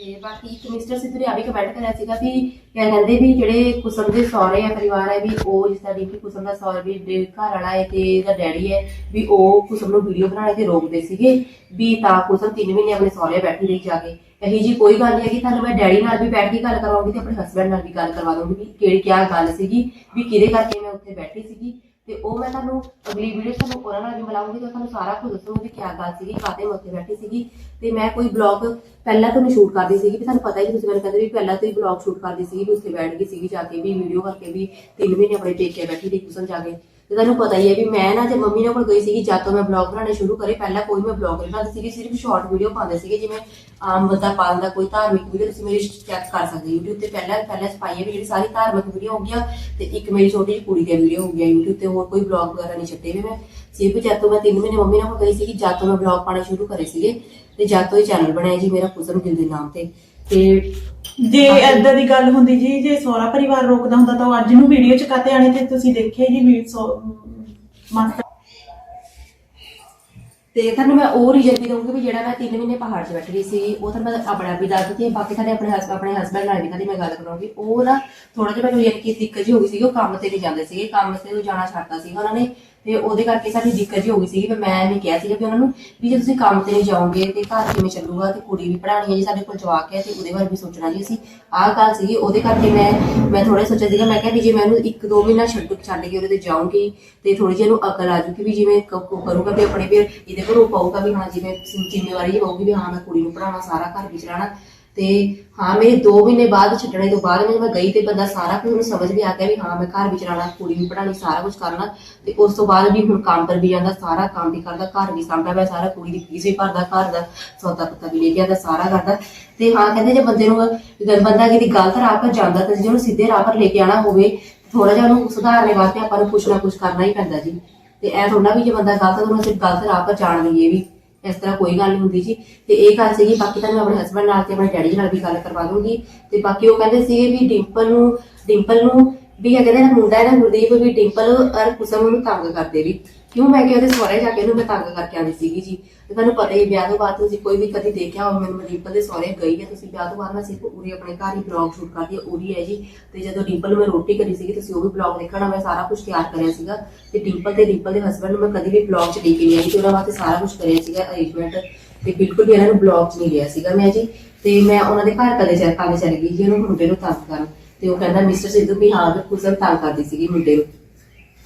ਤੇ ਬਾਕੀ ਮਿਸਟਰ ਸਿੱਧੂ ਨੇ ਆ ਵੀ ਕਮੈਂਟ ਕਰਿਆ ਸੀਗਾ ਵੀ ਕਿਆ ਕਹਿੰਦੇ ਵੀ ਜਿਹੜੇ ਕੁਸਮ ਦੇ ਸਹੁਰੇ ਆ ਪਰਿਵਾਰ ਹੈ ਵੀ ਉਹ ਜਿਸ ਤਰ੍ਹਾਂ ਡੀਪੀ ਕੁਸਮ ਦਾ ਸਹੁਰਾ, ਵੀ ਦੇ ਘਰ ਵਾਲਾ ਹੈ ਤੇ ਇਹਦਾ ਡੈਡੀ ਹੈ ਵੀ ਉਹ ਕੁਸਮ ਨੂੰ ਵੀਡੀਓ ਬਣਾਉਣੇ ਤੇ ਰੋਕਦੇ ਸੀਗੇ, ਵੀ ਤਾਂ ਕੁਸਮ 3 ਮਹੀਨੇ ਆਪਣੇ ਸਹੁਰੇ ਬੈਠੀ ਰਹੀ ਜਾ ਕੇ। ਇਹੀ ਜੀ ਕੋਈ ਗੱਲ ਨਹੀਂ ਹੈਗੀ, ਤੁਹਾਨੂੰ ਮੈਂ ਡੈਡੀ ਨਾਲ ਵੀ ਬੈਠ ਕੇ ਗੱਲ ਕਰਵਾਉਂਗੀ ਤੇ ਆਪਣੇ ਹਸਬੰਡ ਨਾਲ ਵੀ ਗੱਲ ਕਰਵਾ ਦੂੰਗੀ ਵੀ ਕਿਹੜੀ ਕਿਆ ਗੱਲ ਸੀਗੀ, ਵੀ ਕਿਹਦੇ ਕਰਕੇ ਮੈਂ ਉੱਥੇ ਬੈਠੀ ਸੀਗੀ। ਤੇ ਉਹ ਮੈਂ ਤੁਹਾਨੂੰ ਅਗਲੀ ਵੀਡੀਓ ਤੁਹਾਨੂੰ ਉਹਨਾਂ ਨਾਲ ਵੀ ਮਿਲਾਉਂਗੀ ਤੇ ਤੁਹਾਨੂੰ ਸਾਰਾ ਕੁਝ ਦੱਸੂਗੀ ਵੀ ਕਿਆ ਗੱਲ ਸੀਗੀ ਕਾਹਤੇ ਮੈਂ ਉੱਥੇ ਬੈਠੀ ਸੀਗੀ। ਤੇ ਮੈਂ ਕੋਈ ਬਲੌਗ ਪਹਿਲਾਂ ਤੁਹਾਨੂੰ ਸ਼ੂਟ ਕਰਦੀ ਸੀਗੀ, ਵੀ ਤੁਹਾਨੂੰ ਪਤਾ ਹੀ ਤੁਸੀਂ ਮੈਨੂੰ ਕਹਿੰਦੇ ਵੀ ਪਹਿਲਾਂ ਤੋਂ ਬਲੌਗ ਸ਼ੂਟ ਕਰਦੀ ਸੀਗੀ, ਵੀ ਉੱਥੇ ਬੈਠ ਗਈ ਸੀਗੀ ਜਾ ਕੇ ਵੀ ਵੀਡੀਓ ਕਰਕੇ ਵੀ, ਤਿੰਨ ਮਹੀਨੇ ਆਪਣੇ ਪੇਕੇ ਬੈਠੀ ਰਹੀ ਕੁਸਨ ਜਾ ਕੇ। ਤੇ ਤੁਹਾਨੂੰ ਪਤਾ ਹੀ ਹੈ ਵੀ ਮੈਂ ਨਾ ਜੇ ਮੰਮੀ ਨਾਲ ਕੋਲ ਗਈ ਸੀਗੀ, ਜਦ ਤੋਂ ਮੈਂ ਬਲੌਗ ਬਣਾਉਣੇ ਸ਼ੁਰੂ ਕਰੇ, ਪਹਿਲਾਂ ਕੋਈ ਮੈਂ ਬਲੌਗ ਨਹੀਂ ਬਣਾਉਂਦੀ ਸੀਗੀ, ਸਿਰਫ ਸ਼ਾਰਟ ਵੀਡੀਓ ਪਾਉਂਦੇ ਸੀਗੇ, ਜਿਵੇਂ ਆਮ ਬੰਦਾ ਪਾਉਂਦਾ ਕੋਈ ਧਾਰਮਿਕ ਵੀਡੀਓ ਤੁਸੀਂ ਮੇਰੀ ਚੈੱਕ ਕਰ ਸਕਦੇ YouTube ਤੇ, ਪਹਿਲਾਂ ਪਹਿਲਾਂ ਪਾਈ ਵੀ ਜਿਹੜੀ ਸਾਰੀ ਧਾਰਮਿਕ ਵੀਡੀਓ ਹੋ ਗਿਆ ਤੇ ਇੱਕ ਮੇਰੀ ਛੋਟੀ ਜਿਹੀ ਕੁੜੀ ਦੀ ਵੀਡੀਓ ਹੋ ਗਿਆ YouTube ਤੇ, ਹੋਰ ਕੋਈ ਬਲੌਗ ਵਗੈਰਾ ਨਹੀਂ ਛੱਡੇ ਵੀ ਮੈਂ। ਸਿਰਫ ਜਦ ਤੋਂ ਮੈਂ 3 ਮਹੀਨੇ ਮੰਮੀ ਨਾਲ ਕੋਲ ਗਈ ਸੀਗੀ, ਜਦ ਤੋਂ ਮੈਂ ਬਲੌਗ ਪਾਉਣਾ ਸ਼ੁਰੂ ਕਰੇ ਸੀਗੇ, ਤੇ ਜਦ ਤੋਂ ਹੀ ਚੈਨਲ ਬਣਾਇਆ ਜੀ ਮੇਰਾ ਕੁਸਮ ਗਿਲ ਦੇ ਨਾਮ ਤੇ। ਤੇ ਜੇ ਏਦਾਂ ਦੀ ਗੱਲ ਹੁੰਦੀ ਜੀ ਜੇ ਸਹੁਰਾ ਪਰਿਵਾਰ ਰੋਕਦਾ ਹੁੰਦਾ ਤਾਂ ਉਹ ਅੱਜ ਨੂੰ ਵੀਡੀਓ ਚ ਕਾਤੇ ਆਣੇ ਤੇ ਤੁਸੀਂ ਦੇਖਿਆ ਜੀ ਵੀ ਮਾਸਟਰ ਤੇ ਤੁਹਾਨੂੰ ਮੈਂ ਉਹ ਰੀਜ਼ਨ ਵੀ ਦਊਂਗੀ ਵੀ ਜਿਹੜਾ ਮੈਂ 3 ਮਹੀਨੇ ਪਹਾੜ 'ਚ ਬੈਠ ਗਈ ਸੀ ਉਹ ਤੁਹਾਨੂੰ ਮੈਂ ਆਪਣਾ ਵੀ ਦੱਸ ਦਿੱਤੀ ਬਾਕੀ ਸਾਡੇ ਆਪਣੇ ਹਸਬੰਦ ਆਪਣੇ ਹਸਬੰਡ ਨਾਲ ਵੀ ਕਦੀ ਮੈਂ ਗੱਲ ਕਰਾਂਗੀ। ਉਹ ਨਾ ਥੋੜਾ ਜਿਹਾ ਮੈਨੂੰ ਕਿ ਦਿੱਕਤ ਜਿਹੀ ਹੋ ਗਈ ਸੀ ਉਹ ਕੰਮ ਤੇ ਨਹੀਂ ਜਾਂਦੇ ਸੀਗੇ ਕੰਮ ਤੇ ਉਹ ਜਾਣਾ ਛੱਡਤਾ ਸੀਗਾ ਉਹਨਾਂ ਨੇ ਤੇ ਉਹਦੇ ਕਰਕੇ ਸਾਡੀ ਦਿੱਕਤ ਜਿਹੀ ਹੋ ਗਈ ਸੀ ਵੀ ਮੈਂ ਵੀ ਕਿਹਾ ਸੀਗਾ ਵੀ ਉਹਨਾਂ ਨੂੰ ਵੀ ਜੇ ਤੁਸੀਂ ਕੰਮ ਤੇ ਨਹੀਂ ਜਾਓਗੇ ਤੇ ਘਰ ਕਿਵੇਂ ਚੱਲੂਗਾ ਤੇ ਕੁੜੀ ਵੀ ਪੜ੍ਹਾਉਣੀ ਹੈ ਜੀ, ਸਾਡੇ ਕੋਲ ਜਵਾਕ ਹੈ ਤੇ ਉਹਦੇ ਬਾਰੇ ਵੀ ਸੋਚਣਾ ਜੀ ਅਸੀਂ। ਆਹ ਗੱਲ ਸੀਗੀ, ਉਹਦੇ ਕਰਕੇ ਮੈਂ ਮੈਂ ਥੋੜਾ ਸੋਚਿਆ ਸੀਗਾ, ਮੈਂ ਕਿਹਾ ਵੀ ਜੇ ਮੈਂ ਉਹਨੂੰ ਇੱਕ ਦੋ ਮਹੀਨਾ ਛੱਡ ਛੱਡ ਕੇ ਉਹਦੇ ਤੇ ਜਾਊਂਗੀ ਤੇ ਥੋੜੀ ਜਿਹੀ ਉਹਨੂੰ ਅਕਲ ਆ ਜੂਗੀ ਵੀ ਜਿਵੇਂ ਕਰੂਗਾ ਵੀ ਆਪਣੇ ਫਿਰ ਇਹਦੇ ਘਰੋਂ ਪਾਊਗਾ ਵੀ ਹਾਂ, ਜਿਵੇਂ ਜ਼ਿੰਮੇਵਾਰੀ ਜਿਹੀ ਵੀ ਹਾਂ, ਮੈਂ ਕੁੜੀ ਨੂੰ ਪੜਾਉਣਾ ਸਾਰਾ ਘਰ ਵੀ ਚਲਾਉਣਾ ਤੇ ਹਾਂ ਮੇਰੇ 2 ਮਹੀਨੇ ਬਾਅਦ ਛੱਡਣੇ ਤੋਂ ਬਾਅਦ ਜਦੋਂ ਮੈਂ ਗਈ ਤੇ ਬੰਦਾ ਸਾਰਾ ਕੁਝ ਉਹਨੂੰ ਸਮਝ ਵੀ ਆ ਗਿਆ ਵੀ ਹਾਂ, ਮੈਂ ਘਰ ਵੀ ਚਲਾਉਣਾ ਕੁੜੀ ਵੀ ਪੜਾਉਣੀ ਸਾਰਾ ਕੁਝ ਕਰਨਾ ਤੇ ਉਸ ਤੋਂ ਬਾਅਦ ਵੀ ਹੁਣ ਕੰਮ ਪਰ ਵੀ ਜਾਂਦਾ, ਸਾਰਾ ਕੰਮ ਵੀ ਕਰਦਾ, ਘਰ ਵੀ ਸਾਂਭਦਾ ਮੈਂ, ਸਾਰਾ ਕੁੜੀ ਦੀ ਫੀਸ ਵੀ ਭਰਦਾ, ਘਰ ਦਾ ਸੌਦਾ ਪੱਤਾ ਵੀ ਲੈ ਕੇ ਆਉਂਦਾ, ਸਾਰਾ ਕਰਦਾ ਤੇ ਹਾਂ, ਕਹਿੰਦੇ ਜੇ ਬੰਦੇ ਨੂੰ, ਜਦ ਬੰਦਾ ਕਿਤੇ ਗਲਤ ਰਾਹ ਪਰ ਜਾਂਦਾ ਤੇ ਜੇ ਉਹਨੂੰ ਸਿੱਧੇ ਰਾਹ ਪਰ ਲੈ ਕੇ ਆਣਾ ਹੋਵੇ ਥੋੜਾ ਜਿਹਾ ਉਹਨੂੰ ਸੁਧਾਰਨੇ ਵਾਸਤੇ ਆਪਾਂ ਨੂੰ ਕੁਛ ਨਾ ਕੁਛ ਕਰਨਾ ਹੀ ਪੈਂਦਾ ਜੀ। ਤੇ ਐ ਥੋੜਾ ਵੀ ਜੇ ਬੰਦਾ ਗਲਤ ਤਾਂ ਉਹਨੂੰ ਸਿਰਫ ਗਲਤ ਰਾਹ ਪਰ ਜਾਣ ਲਈਏ ਵੀ ਇਸ ਤਰ੍ਹਾਂ ਕੋਈ ਗੱਲ ਨਹੀਂ ਹੁੰਦੀ ਜੀ। ਤੇ ਇਹ ਗੱਲ ਸੀਗੀ, ਬਾਕੀ ਤਾਂ ਮੈਂ ਆਪਣੇ ਹਸਬੰਡ ਨਾਲ ਤੇ ਆਪਣੇ ਡੈਡੀ ਨਾਲ ਵੀ ਗੱਲ ਕਰਵਾ ਦੂੰਗੀ। ਤੇ ਬਾਕੀ ਉਹ ਕਹਿੰਦੇ ਸੀਗੇ ਵੀ ਡਿੰਪਲ ਨੂੰ ਡਿੰਪਲ ਨੂੰ ਵੀ ਇਹ ਕਹਿੰਦੇ ਨਾ ਮੁੰਡਾ ਹੈ ਨਾ ਗੁਰਦੀਪ ਵੀ ਡਿੰਪਲ ਔਰ ਕੁਸਮ ਨੂੰ ਤੰਗ ਕਰਦੇ ਵੀ। ਕਿਉਂ? ਮੈਂ ਕਿ ਉਹਦੇ ਸਹੁਰੇ ਜਾ ਕੇ ਉਹਨੂੰ ਮੈਂ ਤੰਗ ਕਰਕੇ ਆਉਂਦੀ ਸੀਗੀ ਜੀ। ਤੇ ਤੁਹਾਨੂੰ ਪਤਾ ਹੀ ਵਿਆਹ ਤੋਂ ਬਾਅਦ ਤੁਸੀਂ ਕੋਈ ਵੀ ਕਦੀ ਦੇਖਿਆ ਹੋਵੇ, ਮੈਨੂੰ ਡਿੰਪਲ ਦੇ ਸਹੁਰੇ ਗਈ ਹੈ, ਤੁਸੀਂ ਵਿਆਹ ਤੋਂ ਬਾਅਦ ਮੈਂ ਸਿਰਫ ਉਰੇ ਆਪਣੇ ਘਰ ਹੀ ਬਲੌਗ ਸ਼ੂਟ ਕਰਦੀ ਹਾਂ ਉਹਦੀ ਹੈ ਜੀ। ਤੇ ਜਦੋਂ ਡਿੰਪਲ ਮੈਂ ਰੋਟੀ ਕਰੀ ਸੀਗੀ, ਤੁਸੀਂ ਉਹ ਵੀ ਬਲੌਗ ਦੇਖਣਾ, ਮੈਂ ਸਾਰਾ ਕੁਝ ਤਿਆਰ ਕਰਿਆ ਸੀਗਾ। ਤੇ ਡਿੰਪਲ ਤੇ ਡਿੰਪਲ ਦੇ ਹਸਬੰਡ ਨੂੰ ਮੈਂ ਕਦੀ ਵੀ ਬਲੌਗ 'ਚ ਲੈ ਕੇ ਨਹੀਂ ਆਈ ਤੇ ਉਹਨਾਂ ਵਾਸਤੇ ਸਾਰਾ ਕੁਝ ਕਰਿਆ ਸੀਗਾ ਅਰੇਂਜਮੈਂਟ ਤੇ ਬਿਲਕੁਲ ਵੀ ਇਹਨਾਂ ਨੂੰ ਬਲੌਗ 'ਚ ਨਹੀਂ ਲਿਆ ਸੀਗਾ ਮੈਂ ਜੀ। ਤੇ ਮੈਂ ਉਹਨਾਂ ਦੇ ਘਰ ਕਦੇ ਚੱਲ ਕਦੇ ਚਲੀ ਗਈ ਜੀ ਉਹਨੂੰ ਮੁੰਡੇ ਨੂੰ ਤੰਗ ਕਰਨ। ਤੇ ਉਹ ਕਹਿੰਦਾ ਮਿਸਟਰ ਸਿੱਧੂ, ਵੀ ਹਾਂ ਵੀ ਕੁਸਮ ਤੰਗ ਕਰਦੀ ਸੀਗੀ ਮੁੰਡੇ ਨੂੰ।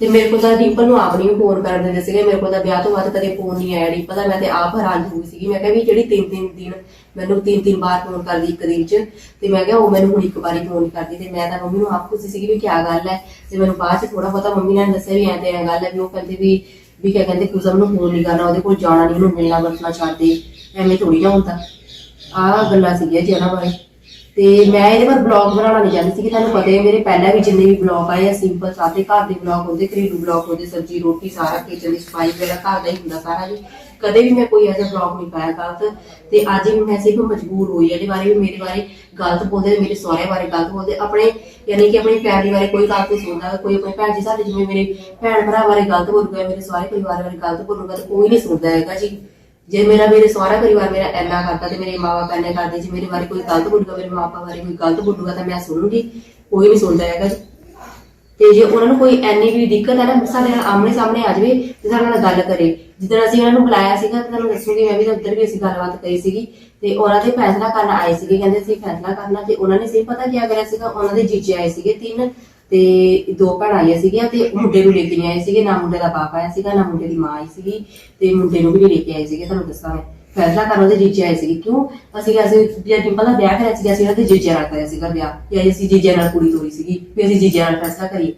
ਤੇ ਮੇਰੇ ਕੋਲ ਤਾਂ ਡਿੰਪਲ ਨੂੰ ਆਪ ਨਹੀਂ ਫੋਨ ਕਰਨ ਦਿੰਦੇ ਸੀਗੇ, ਮੇਰੇ ਕੋਲ ਤਾਂ ਵਿਆਹ ਤੋਂ ਬਾਅਦ ਕਦੇ ਫੋਨ ਨਹੀਂ ਆਇਆ ਡਿੰਪਲ ਦਾ, ਮੈਂ ਤੇ ਆਪ ਹੈਰਾਨ ਹੋਈ ਸੀਗੀ। ਮੈਂ ਕਿਹਾ ਵੀ ਜਿਹੜੀ ਤਿੰਨ ਤਿੰਨ ਦਿਨ ਮੈਨੂੰ ਤਿੰਨ ਤਿੰਨ ਵਾਰ ਫੋਨ ਕਰਦੀ ਇੱਕ ਦਿਨ 'ਚ, ਤੇ ਮੈਂ ਕਿਹਾ ਉਹ ਮੈਨੂੰ ਹੁਣ ਇੱਕ ਵਾਰੀ ਫੋਨ ਕਰਦੀ, ਤੇ ਮੈਂ ਤਾਂ ਮੰਮੀ ਨੂੰ ਆਪ ਪੁੱਛੀ ਸੀਗੀ ਵੀ ਕੀ ਗੱਲ ਹੈ, ਤੇ ਮੈਨੂੰ ਬਾਅਦ 'ਚ ਥੋੜਾ ਬਹੁਤਾ ਮੰਮੀ ਨੇ ਦੱਸਿਆ ਵੀ ਐਂ ਤੇ ਐਂ ਗੱਲ ਹੈ, ਵੀ ਉਹ ਕਹਿੰਦੇ ਵੀ ਵੀ ਕਿਆ ਕਹਿੰਦੇ ਕੁਸਮ ਨੂੰ ਫੋਨ ਨਹੀਂ ਕਰਨਾ, ਉਹਦੇ ਕੋਲ ਜਾਣਾ ਨਹੀਂ ਉਹਨੂੰ ਮਿਲਣਾ ਵਰਤਣਾ ਛੱਡ ਦੇ, ਐਵੇਂ ਥੋੜੀ ਨਾ ਹੁੰਦਾ। ਆਹ ਗੱਲਾਂ ਸੀਗੀਆਂ ਜੀ ਉਹਨਾਂ ਬਾਰੇ। ਤੇ ਮੈਂ ਇਹਦੇ ਪਰ ਬਲੌਗ ਬਣਾਉਣਾ ਨਹੀਂ ਚਾਹੁੰਦੀ ਸੀ ਕਿ ਤੁਹਾਨੂੰ ਪਤਾ ਹੈ ਮੇਰੇ ਪਹਿਲਾਂ ਵੀ ਜਿੰਨੇ ਵੀ ਬਲੌਗ ਆਏ ਆ ਸਿੰਪਲ ਸਾਦੇ ਘਰ ਦੇ ਬਲੌਗ ਹੁੰਦੇ, ਘਰੇਲੂ ਬਲੌਗ ਹੁੰਦੇ, ਸਬਜ਼ੀ, ਰੋਟੀ, ਸਾਰਾ ਕਿਚਨ ਦੀ ਸਫ਼ਾਈ ਵਗੈਰਾ ਘਰ ਦਾ ਹੀ ਹੁੰਦਾ ਸਾਰਾ ਜੀ ਕਦੇ ਵੀ ਮੈਂ ਕੋਈ ਐਸਾ ਬਲੌਗ ਨਹੀਂ ਪਾਇਆ ਗਲਤ। ਤੇ ਅੱਜ ਵੀ ਮੈਂ ਸਿਰਫ ਮਜਬੂਰ ਹੋਈ ਇਹਦੇ ਬਾਰੇ ਵੀ, ਮੇਰੇ ਬਾਰੇ ਗਲਤ ਬੋਲਦੇ ਮੇਰੇ ਸਹੁਰੇ ਬਾਰੇ ਗਲਤ ਬੋਲਦੇ। ਆਪਣੇ, ਯਾਨੀ ਕਿ ਆਪਣੀ ਫੈਮਿਲੀ ਬਾਰੇ ਕੋਈ ਗਲਤ ਨਹੀਂ ਸੁਣਦਾ, ਕੋਈ ਆਪਣੀ ਭੈਣ ਜੀ ਸਾਡੇ ਜਿਵੇਂ ਮੇਰੇ ਭੈਣ ਭਰਾ ਬਾਰੇ ਗਲਤ ਬੋਲੂਗਾ, ਮੇਰੇ ਸਹੁਰੇ ਪਰਿਵਾਰ ਬਾਰੇ ਗਲਤ ਬੋਲੂਗਾ, ਤੇ ਕੋਈ ਨਹੀਂ ਸੁਣਦਾ ਹੈਗਾ ਜੀ। ਜੇ ਮੇਰਾ ਮੇਰੇ ਸਹੁਰਾ ਪਰਿਵਾਰ ਮੇਰਾ ਐਨਾ ਕਰਦਾ ਤੇ ਮੇਰੇ ਮਾਪੇ ਐਨਾ ਕਰਦੇ, ਜੇ ਮੇਰੇ ਬਾਰੇ ਕੋਈ ਗਲਤ ਬੋਲੂਗਾ ਮੇਰੇ ਮਾਪਾ ਬਾਰੇ ਕੋਈ ਗਲਤ ਬੋਲੂਗਾ ਤਾਂ ਮੈਂ ਸੁਣੂਗੀ, ਕੋਈ ਨਹੀਂ ਸੁਣਦਾ ਹੈਗਾ ਤੇ ਜੇ ਉਹਨਾਂ ਨੂੰ ਕੋਈ ਐਨੀ ਵੀ ਦਿੱਕਤ ਹੈ ਨਾ, ਸਾਡੇ ਨਾਲ ਆਮਣੇ ਸਾਹਮਣੇ ਆ ਜਾਵੇ ਤੇ ਸਾਡੇ ਨਾਲ ਗੱਲ ਕਰੇ। ਜਿੱਦਣ ਅਸੀਂ ਉਹਨਾਂ ਨੂੰ ਬੁਲਾਇਆ ਸੀਗਾ ਤੇ ਤੁਹਾਨੂੰ ਦੱਸੂਗੀ, ਮੈਂ ਵੀ ਉੱਧਰ ਵੀ ਅਸੀਂ ਗੱਲਬਾਤ ਕਰੀ ਸੀਗੀ ਤੇ ਉਹਨਾਂ ਦੇ ਫੈਸਲਾ ਕਰਨ ਆਏ ਸੀਗੇ, ਕਹਿੰਦੇ ਸੀ ਫੈਸਲਾ ਕਰਨਾ, ਤੇ ਉਹਨਾਂ ਨੇ ਸਿਰਫ ਪਤਾ ਕੀ ਕਰਿਆ ਸੀਗਾ, ਉਹਨਾਂ ਦੇ ਜੀਜੇ ਆਏ ਸੀਗੇ ਤਿੰਨ। ਤੇ ਦੋ ਭੈਣਾਂ ਆਈਆਂ ਸੀਗੀਆਂ ਤੇ ਮੁੰਡੇ ਨੂੰ ਲੈ ਕੇ ਨਹੀਂ ਆਏ ਸੀਗੇ, ਨਾ ਮੁੰਡੇ ਦਾ ਬਾਪ ਆਇਆ ਸੀਗਾ, ਨਾ ਮੁੰਡੇ ਦੀ ਮਾਂ ਆਈ ਸੀਗੀ ਤੇ ਮੁੰਡੇ ਨੂੰ ਵੀ ਨਹੀਂ ਲੈ ਕੇ ਆਏ ਸੀਗੇ, ਤੁਹਾਨੂੰ ਦੱਸਾਂ ਮੈਂ। ਫੈਸਲਾ ਕਰਨ ਉਹਦੇ ਜੀਜੇ ਆਏ ਸੀਗੇ। ਕਿਉਂ? ਅਸੀਂ ਅਸੀਂ ਜੇ ਡਿੰਪਲ ਦਾ ਵਿਆਹ ਕਰਿਆ ਸੀਗਾ, ਅਸੀਂ ਉਹਨਾਂ ਦੇ ਜੀਜੇ ਨਾਲ ਕਰਿਆ ਸੀਗਾ ਵਿਆਹ। ਤੇ ਅਸੀਂ ਜੀਜੇ ਨਾਲ ਕੁੜੀ ਤੋਰੀ ਸੀਗੀ, ਵੀ ਅਸੀਂ ਜੀਜੇ ਨਾਲ ਫੈਸਲਾ ਕਰੀਏ।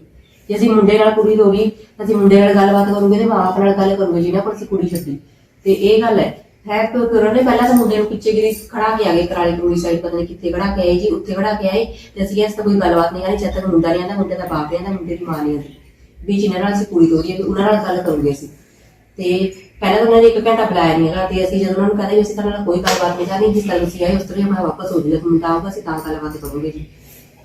ਜੇ ਅਸੀਂ ਮੁੰਡੇ ਨਾਲ ਕੁੜੀ ਤੋਰੀ, ਅਸੀਂ ਮੁੰਡੇ ਨਾਲ ਗੱਲਬਾਤ ਕਰੂਗੇ ਤੇ ਮਾਂ ਬਾਪ ਨਾਲ ਗੱਲ ਕਰੂਗੇ ਜਿਹਨਾਂ ਪਰ ਅਸੀਂ ਕੁੜੀ ਛੱਡੀ। ਤੇ ਇਹ ਗੱਲ ਹੈ ਹੈ ਕਿ ਉਹਨਾਂ ਨੇ ਪਹਿਲਾਂ ਤਾਂ ਮੁੰਡੇ ਨੂੰ ਪਿੱਛੇ ਗਿਰੀ ਖੜਾ ਕੇ ਆ ਗਏ, ਕਰਾਲੀ ਕੁੜੀ ਸਾਈਡ ਪਤਾ ਨਹੀਂ ਕਿੱਥੇ ਖੜਾ ਕੇ ਆਏ ਜੀ, ਉੱਥੇ ਖੜਾ ਕੇ ਆਏ ਤੇ ਅਸੀਂ ਇਸ ਤਾਂ ਕੋਈ ਗੱਲਬਾਤ ਨਹੀਂ ਕਰਨੀ ਜਦ ਤੱਕ ਮੁੰਡਾ ਨਹੀਂ ਆਂਦਾ ਮੁੰਡੇ ਦਾ ਬਾਪ ਨਹੀਂ ਆਂਦਾ ਮੁੰਡੇ ਦੀ ਮਾਂ ਨਹੀਂ ਆਂਦੀ ਵੀ ਜਿਹਨਾਂ ਨਾਲ ਅਸੀਂ ਕੁੜੀ ਤੋਰੀ ਹੈ ਉਹਨਾਂ ਨਾਲ ਗੱਲ ਕਰੂਗੇ ਅਸੀਂ। ਤੇ ਪਹਿਲਾਂ ਤਾਂ ਉਹਨਾਂ ਨੇ ਇੱਕ ਘੰਟਾ ਬੁਲਾਇਆ ਨਹੀਂ ਹੈਗਾ ਤੇ ਅਸੀਂ ਜਦੋਂ ਉਹਨਾਂ ਨੂੰ ਕਹਿੰਦੇ ਵੀ ਅਸੀਂ ਤੁਹਾਡੇ ਨਾਲ ਕੋਈ ਗੱਲਬਾਤ ਨਹੀਂ ਕਰਨੀ, ਜਿਸ ਤਰ੍ਹਾਂ ਤੁਸੀਂ ਆਏ, ਉਸ ਤਰ੍ਹਾਂ ਹੀ ਮੈਂ ਵਾਪਸ ਹੋ ਜਾਊਗਾ ਮੁੰਡਾ ਆਊਗਾ, ਅਸੀਂ ਤਾਂ ਗੱਲਬਾਤ ਕਰੂਗੇ ਜੀ।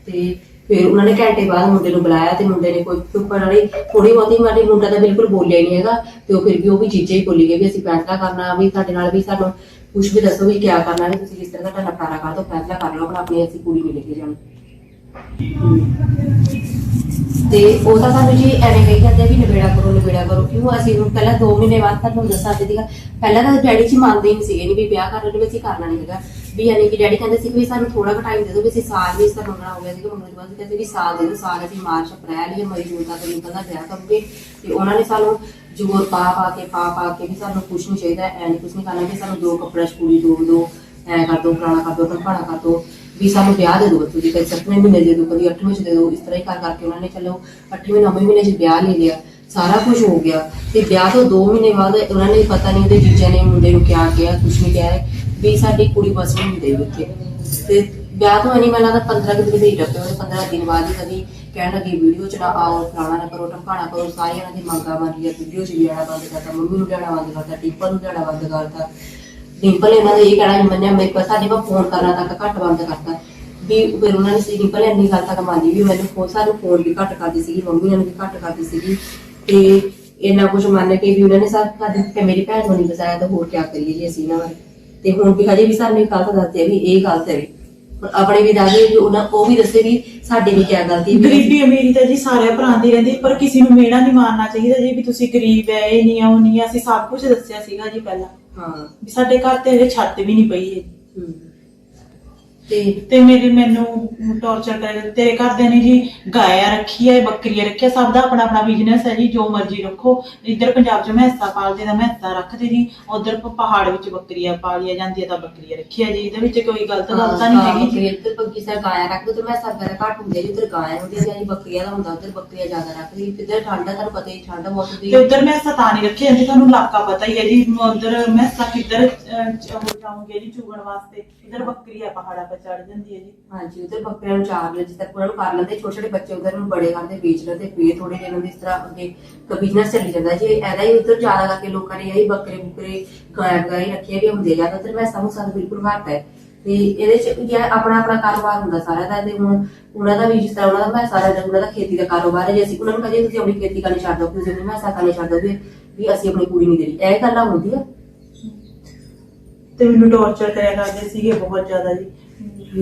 ਤੇ ਫਿਰ ਉਹਨਾਂ ਨੇ ਘੰਟੇ ਬਾਅਦ ਮੁੰਡੇ ਨੂੰ ਬੁਲਾਇਆ ਤੇ ਮੁੰਡੇ ਨੇ ਕੋਈ ਚੁੱਪ ਵਾਲੀ ਥੋੜੀ ਬਹੁਤੀ ਮਾੜੀ ਮੁੰਡਾ ਤਾਂ ਬਿਲਕੁਲ ਬੋਲਿਆ ਹੀ ਨਹੀਂ ਹੈਗਾ ਤੇ ਉਹ ਫਿਰ ਵੀ ਉਹ ਵੀ ਜੀਜੇ ਹੀ ਬੋਲੀ ਗਏ ਵੀ ਅਸੀਂ ਫੈਸਲਾ ਕਰਨਾ ਵੀ ਸਾਡੇ ਨਾਲ ਵੀ ਸਾਨੂੰ ਕੁਝ ਵੀ ਦੱਸੋ ਵੀ ਕਿਆ ਕਰਨਾ ਹੈ ਤੁਸੀਂ ਕਿਸ ਤਰ੍ਹਾਂ ਦਾ ਨਿਪਟਾਰਾ ਕਰ ਦੋ ਫੈਸਲਾ ਕਰ ਲਓ, ਆਪਣਾ ਆਪਣੀ ਅਸੀਂ ਕੁੜੀ ਨੂੰ ਲੈ ਕੇ ਜਾਣਾ। ਤੇ ਉਹ ਤਾਂ ਸਾਨੂੰ ਜੀ ਐਵੇਂ ਕਹੀ ਜਾਂਦੇ ਵੀ ਨਿਬੇੜਾ ਕਰੋ ਨਿਬੇੜਾ ਕਰੋ। ਕਿਉਂ? ਅਸੀਂ ਹੁਣ ਪਹਿਲਾਂ 2 ਮਹੀਨੇ ਬਾਅਦ ਤੁਹਾਨੂੰ ਦੱਸਾਂ ਤੇ ਸੀਗਾ। ਪਹਿਲਾਂ ਤਾਂ ਡੈਡੀ ਜੀ ਮੰਨਦੇ ਹੀ ਨਹੀਂ ਸੀਗੇ ਨਹੀਂ ਵੀ ਵਿਆਹ ਕਰਨ ਦੇ ਅਸੀਂ ਕਰਨਾ ਨਹੀਂ ਹੈਗਾ। ਵੀ ਯਾਨੀ ਕਿ ਡੈਡੀ ਕਹਿੰਦੇ ਸੀ ਵੀ ਸਾਨੂੰ ਥੋੜਾ ਘਟਾਈ ਦੇ ਦਿਓ ਵੀ ਅਸੀਂ ਸਾਲ ਵੀ ਇਸ ਦਾ ਮੰਗਣਾ ਹੋ ਗਿਆ ਸੀ ਮੰਗਣ ਤੋਂ ਬਾਅਦ ਕਹਿੰਦੇ ਵੀ ਸਾਲ ਦੇ ਦਿਓ, ਸਾਲ ਅਸੀਂ ਮਾਰਚ, ਅਪ੍ਰੈਲ ਜਾਂ ਮਈ ਜੂਨ ਤੱਕ ਨਿਕਲ ਦਾ ਕਰੂਗੇ। ਤੇ ਉਹਨਾਂ ਨੇ ਸਾਨੂੰ ਜੋਰ ਪਾ ਪਾ ਕੇ, ਪਾ ਪਾ ਕੇ ਵੀ ਸਾਨੂੰ ਕੁਝ ਨਹੀਂ ਚਾਹੀਦਾ, ਐ ਕੁਝ ਨਹੀਂ ਕਰਨਾ ਵੀ ਸਾਨੂੰ ਦੋ ਕੱਪੜਾ ਸਕੂਲੀ ਦੋ ਦੋ, ਐ ਕਰ ਦੋ ਪੁਰਾਣਾ ਕਰ ਦੋ ਟੰਪਾਣਾ ਕਰ ਦੋ, ਵੀ ਸਾਨੂੰ ਵਿਆਹ ਦੇ ਦੋ ਤੁਸੀਂ ਕਦੇ ਸੱਤਵੇਂ ਮਹੀਨੇ ਦੇ ਦੋ ਕਦੀ ਅੱਠਵੇਂ ਚ ਦੇ ਦੋ ਇਸ ਤਰ੍ਹਾਂ ਹੀ ਕਰ ਕਰਕੇ ਉਹਨਾਂ ਨੇ ਚਲੋ ਅੱਠਵੇਂ, ਨੌਵੇਂ ਮਹੀਨੇ ਚ ਵਿਆਹ ਲੈ ਲਿਆ, ਸਾਰਾ ਕੁਝ ਹੋ ਗਿਆ। ਤੇ ਵਿਆਹ ਤੋਂ 2 ਮਹੀਨੇ ਬਾਅਦ ਉਹਨਾਂ ਨੇ ਪਤਾ ਨਹੀਂ ਉਹਦੇ ਜੀਜਾ ਨੇ ਮੁੰਡੇ ਨੂੰ ਕਿਹਾ ਕਿਹਾ ਕੁਝ ਨਹੀਂ ਕਿਹਾ। ਵੀ ਸਾਡੀ ਕੁੜੀ ਬਸ ਨਹੀਂ ਹੁੰਦੀ ਉੱਥੇ ਤੇ ਵਿਆਹ ਤੋਂ ਨਹੀਂ ਮੈਨੂੰ ਲੱਗਦਾ 15 ਦਿਨ ਦੇ ਹੀ ਰੱਖੇ ਉਹਨੇ 15 ਦਿਨ ਬਾਅਦ ਹੀ ਕਦੀ ਕਹਿਣ ਲੱਗੀ ਵੀਡੀਓ ਚ ਆਓ, ਫਲਾਣਾ ਨਾ ਕਰੋ ਟੰਕਾਣਾ ਕਰੋ ਸਾਰੀ ਇਹਨਾਂ ਦੀ ਮੰਗਾਂ ਮਾਰੀਆਂ ਵੀਡੀਓ ਚ ਵੀ ਬੰਦ ਕਰਤਾ, ਮੰਮੀ ਨੂੰ ਲੈਣਾ ਬੰਦ ਕਰਤਾ ਟਿੱਪਰ ਨੂੰ ਲੈਣਾ ਬੰਦ ਕਰਤਾ। ਡਿੰਪਲ ਇਹਨਾਂ ਦੇ ਇਹ ਕਹਿਣਾ ਵੀ ਮੰਨਿਆ, ਮੇਰੇ ਕੋਲ ਸਾਡੇ ਕੋਲ ਫੋਨ ਕਰਨਾ ਤੱਕ ਘੱਟ ਬੰਦ ਕਰਤਾ। ਵੀ ਫਿਰ ਉਹਨਾਂ ਨੇ ਸੀ ਡਿੰਪਲ ਇੰਨੀ ਗੱਲ ਤੱਕ ਮੰਨੀ ਵੀ ਮੈਨੂੰ ਫੋਨ ਸਾਨੂੰ ਫੋਨ ਵੀ ਘੱਟ ਕਰਦੀ ਸੀਗੀ, ਮੰਮੀ ਨੂੰ ਵੀ ਘੱਟ ਕਰਦੀ ਸੀਗੀ। ਤੇ ਇੰਨਾ ਕੁਝ ਮੰਨ ਕੇ ਵੀ ਉਹਨਾਂ ਨੇ ਸਭ ਕਦੇ ਮੇਰੀ ਭੈਣ ਨੂੰ ਨਹੀਂ ਬਚਾਇਆ ਤਾਂ ਹੋਰ ਕੀ ਕਰੀਏ ਜੀ ਅਸੀਂ ਇਹਨਾਂ ਬਾਰੇ। ਤੇ ਹੁਣ ਵੀ ਹਜੇ ਵੀ ਸਾਨੂੰ ਇਹ ਗਲਤ ਦੱਸਦੇ ਆ ਵੀ ਇਹ ਗਲਤ ਹੈ ਵੀ। ਹੁਣ ਆਪਣੇ ਵੀ ਦੱਸਦੇ ਵੀ ਉਹਨਾਂ ਉਹ ਵੀ ਦੱਸੇ ਵੀ ਸਾਡੀ ਵੀ ਕੀ ਗਲਤੀ ਵੀ ਗਰੀਬੀ ਅਮੀਰੀ ਤਾਂ ਜੀ ਸਾਰੇ ਭਰਾਂ ਦੀ ਰਹਿੰਦੀ ਪਰ ਕਿਸੇ ਨੂੰ ਮੇੜਾ ਨਹੀਂ ਮਾਰਨਾ ਚਾਹੀਦਾ ਜੀ ਵੀ ਤੁਸੀਂ ਗਰੀਬ ਹੈ ਇਹ ਨਹੀਂ ਆ ਉਹ ਨਹੀਂ ਆ ਅਸੀਂ ਸਭ ਕੁਝ ਦੱਸਿਆ ਸੀਗਾ ਜੀ ਪਹਿਲਾਂ। ਹਾਂ। ਵੀ ਸਾਡੇ ਘਰ ਤੇ ਹਜੇ ਛੱਤ ਵੀ ਨਹੀਂ ਪਈ ਹੈ। ਹਮ। ਤੇ ਤੇ ਮੇਰੇ ਮੈਨੂੰ ਟੌਰਚਰ ਕਰ ਤੇਰੇ ਘਰਦਿਆਂ ਨੇ ਜੀ ਗਾਇਆ ਰੱਖੀ ਹੈ ਬੱਕਰੀਆਂ ਰੱਖਿਆ। ਸਭ ਦਾ ਆਪਣਾ ਆਪਣਾ ਬਿਜ਼ਨਸ ਹੈ ਜੀ ਜੋ ਮਰਜ਼ੀ ਰੱਖੋ। ਇੱਧਰ ਪੰਜਾਬ 'ਚ ਮੈਸਾਂ ਪਾਲਦੇ ਤਾਂ ਮੈਸਾਂ ਰੱਖਦੇ ਜੀ ਉਧਰ ਪਹਾੜ ਵਿੱਚ ਬੱਕਰੀਆਂ ਪਾਲੀਆਂ ਜਾਂਦੀਆਂ ਤਾਂ ਬੱਕਰੀਆਂ ਰੱਖੀਆਂ ਜੀ। ਇਹਦੇ ਵਿੱਚ ਕੋਈ ਗਲਤ ਗੱਲ ਤਾਂ ਨਹੀਂ ਹੈਗੀ ਜੀ ਤੇ ਪੱਕੀ ਸਾ ਗਾਇਆ ਰੱਖ ਦੋ ਤੇ ਮੈਂ ਦਾ ਘੱਟ ਹੁੰਦੇ ਜੀ ਉਧਰ ਗਾਇਆ ਹੁੰਦੀ ਹੈ ਜੀ ਬੱਕਰੀਆਂ ਦਾ ਹੁੰਦਾ ਉਧਰ ਬੱਕਰੀਆਂ ਜ਼ਿਆਦਾ ਰੱਖਦੀ। ਇੱਧਰ ਠੰਡਾ ਤੁਹਾਨੂੰ ਪਤਾ ਹੀ ਠੰਡ ਬਹੁਤ ਹੁੰਦੀ ਤੇ ਉਧਰ ਮੈਸਾਂ ਤਾਂ ਨਹੀਂ ਰੱਖੀ ਜਾਂਦੀ ਤੁਹਾਨੂੰ ਇਲਾਕਾ ਪਤਾ ਹੀ ਹੈ ਜੀ। ਉਧਰ ਮੈਸਾਂ ਕਿੱਧਰ ਹੋ ਜਾਉਂਗੇ ਜੀ ਚੁਗਣ ਵਾਸਤੇ। ਇੱਧਰ ਬੱਕਰੀ ਆ ਪਹਾੜਾਂ 'ਤੇ ਚੜ ਜਾਂਦੀ ਹੈ ਜੀ। ਹਾਂਜੀ ਉਧਰ ਬੱਕਰੀਆਂ ਨੂੰ ਚਾਰ ਲੈ ਤੱਕ ਉਹਨਾਂ ਨੂੰ ਕਰ ਲੈਂਦੇ। ਛੋਟੇ ਛੋਟੇ ਬੱਚੇ ਉਧਰ ਨੂੰ ਬੜੇ ਕਰਦੇ ਵੇਚ ਲੈਂਦੇ ਫੇਰ ਥੋੜੇ ਜਿਹੇ ਨੂੰ ਇਸ ਤਰ੍ਹਾਂ ਅੱਗੇ ਬਿਜ਼ਨਸ ਚੱਲੀ ਜਾਂਦਾ। ਜੀ ਐਦਾ ਹੀ ਉਧਰ ਜ਼ਿਆਦਾ ਕਰਕੇ ਲੋਕਾਂ ਨੇ ਇਹੀ ਬੱਕਰੇ ਬੁਕਰੇ ਗਾਇਆ ਗਾਈ ਰੱਖੇ ਵੀ ਹੁੰਦੇ ਜ਼ਿਆਦਾ ਉਧਰ ਮੈਂ ਸਮਝ ਸਾਨੂੰ ਬਿਲਕੁਲ ਘੱਟ ਹੈ। ਤੇ ਇਹਦੇ ਚ ਇਹ ਆਪਣਾ ਆਪਣਾ ਕਾਰੋਬਾਰ ਹੁੰਦਾ ਸਾਰਾ ਦਾ ਤੇ ਹੁਣ ਉਹਨਾਂ ਦਾ ਵੀ ਜਿਸ ਤਰ੍ਹਾਂ ਉਹਨਾਂ ਦਾ ਮੈਂ ਸਾਰਾ ਦਾ ਉਹਨਾਂ ਦਾ ਖੇਤੀ ਦਾ ਕਾਰੋਬਾਰ ਹੈ। ਜੇ ਅਸੀਂ ਉਹਨਾਂ ਨੂੰ ਕਹਦੇ ਤੁਸੀਂ ਆਪਣੀ ਖੇਤੀ ਕਰਨੀ ਛੱਡ ਦਿਓ ਤੁਸੀਂ ਆਪਣੀ ਮੈਸਾਂ ਕਰਨੀ ਛੱਡ ਦਿਓ ਵੀ- ਅਸੀਂ ਆਪਣੀ ਕੁੜੀ ਨਹੀਂ ਦੇਣੀ। ਇਹ ਗੱਲਾਂ ਹੁੰਦੀਆਂ। ਤੇ ਮੈਨੂੰ ਟੌਰਚਰ ਕਰਿਆ ਕਰਦੇ ਸੀਗੇ ਬਹੁਤ ਜ਼ਿਆਦਾ ਜੀ।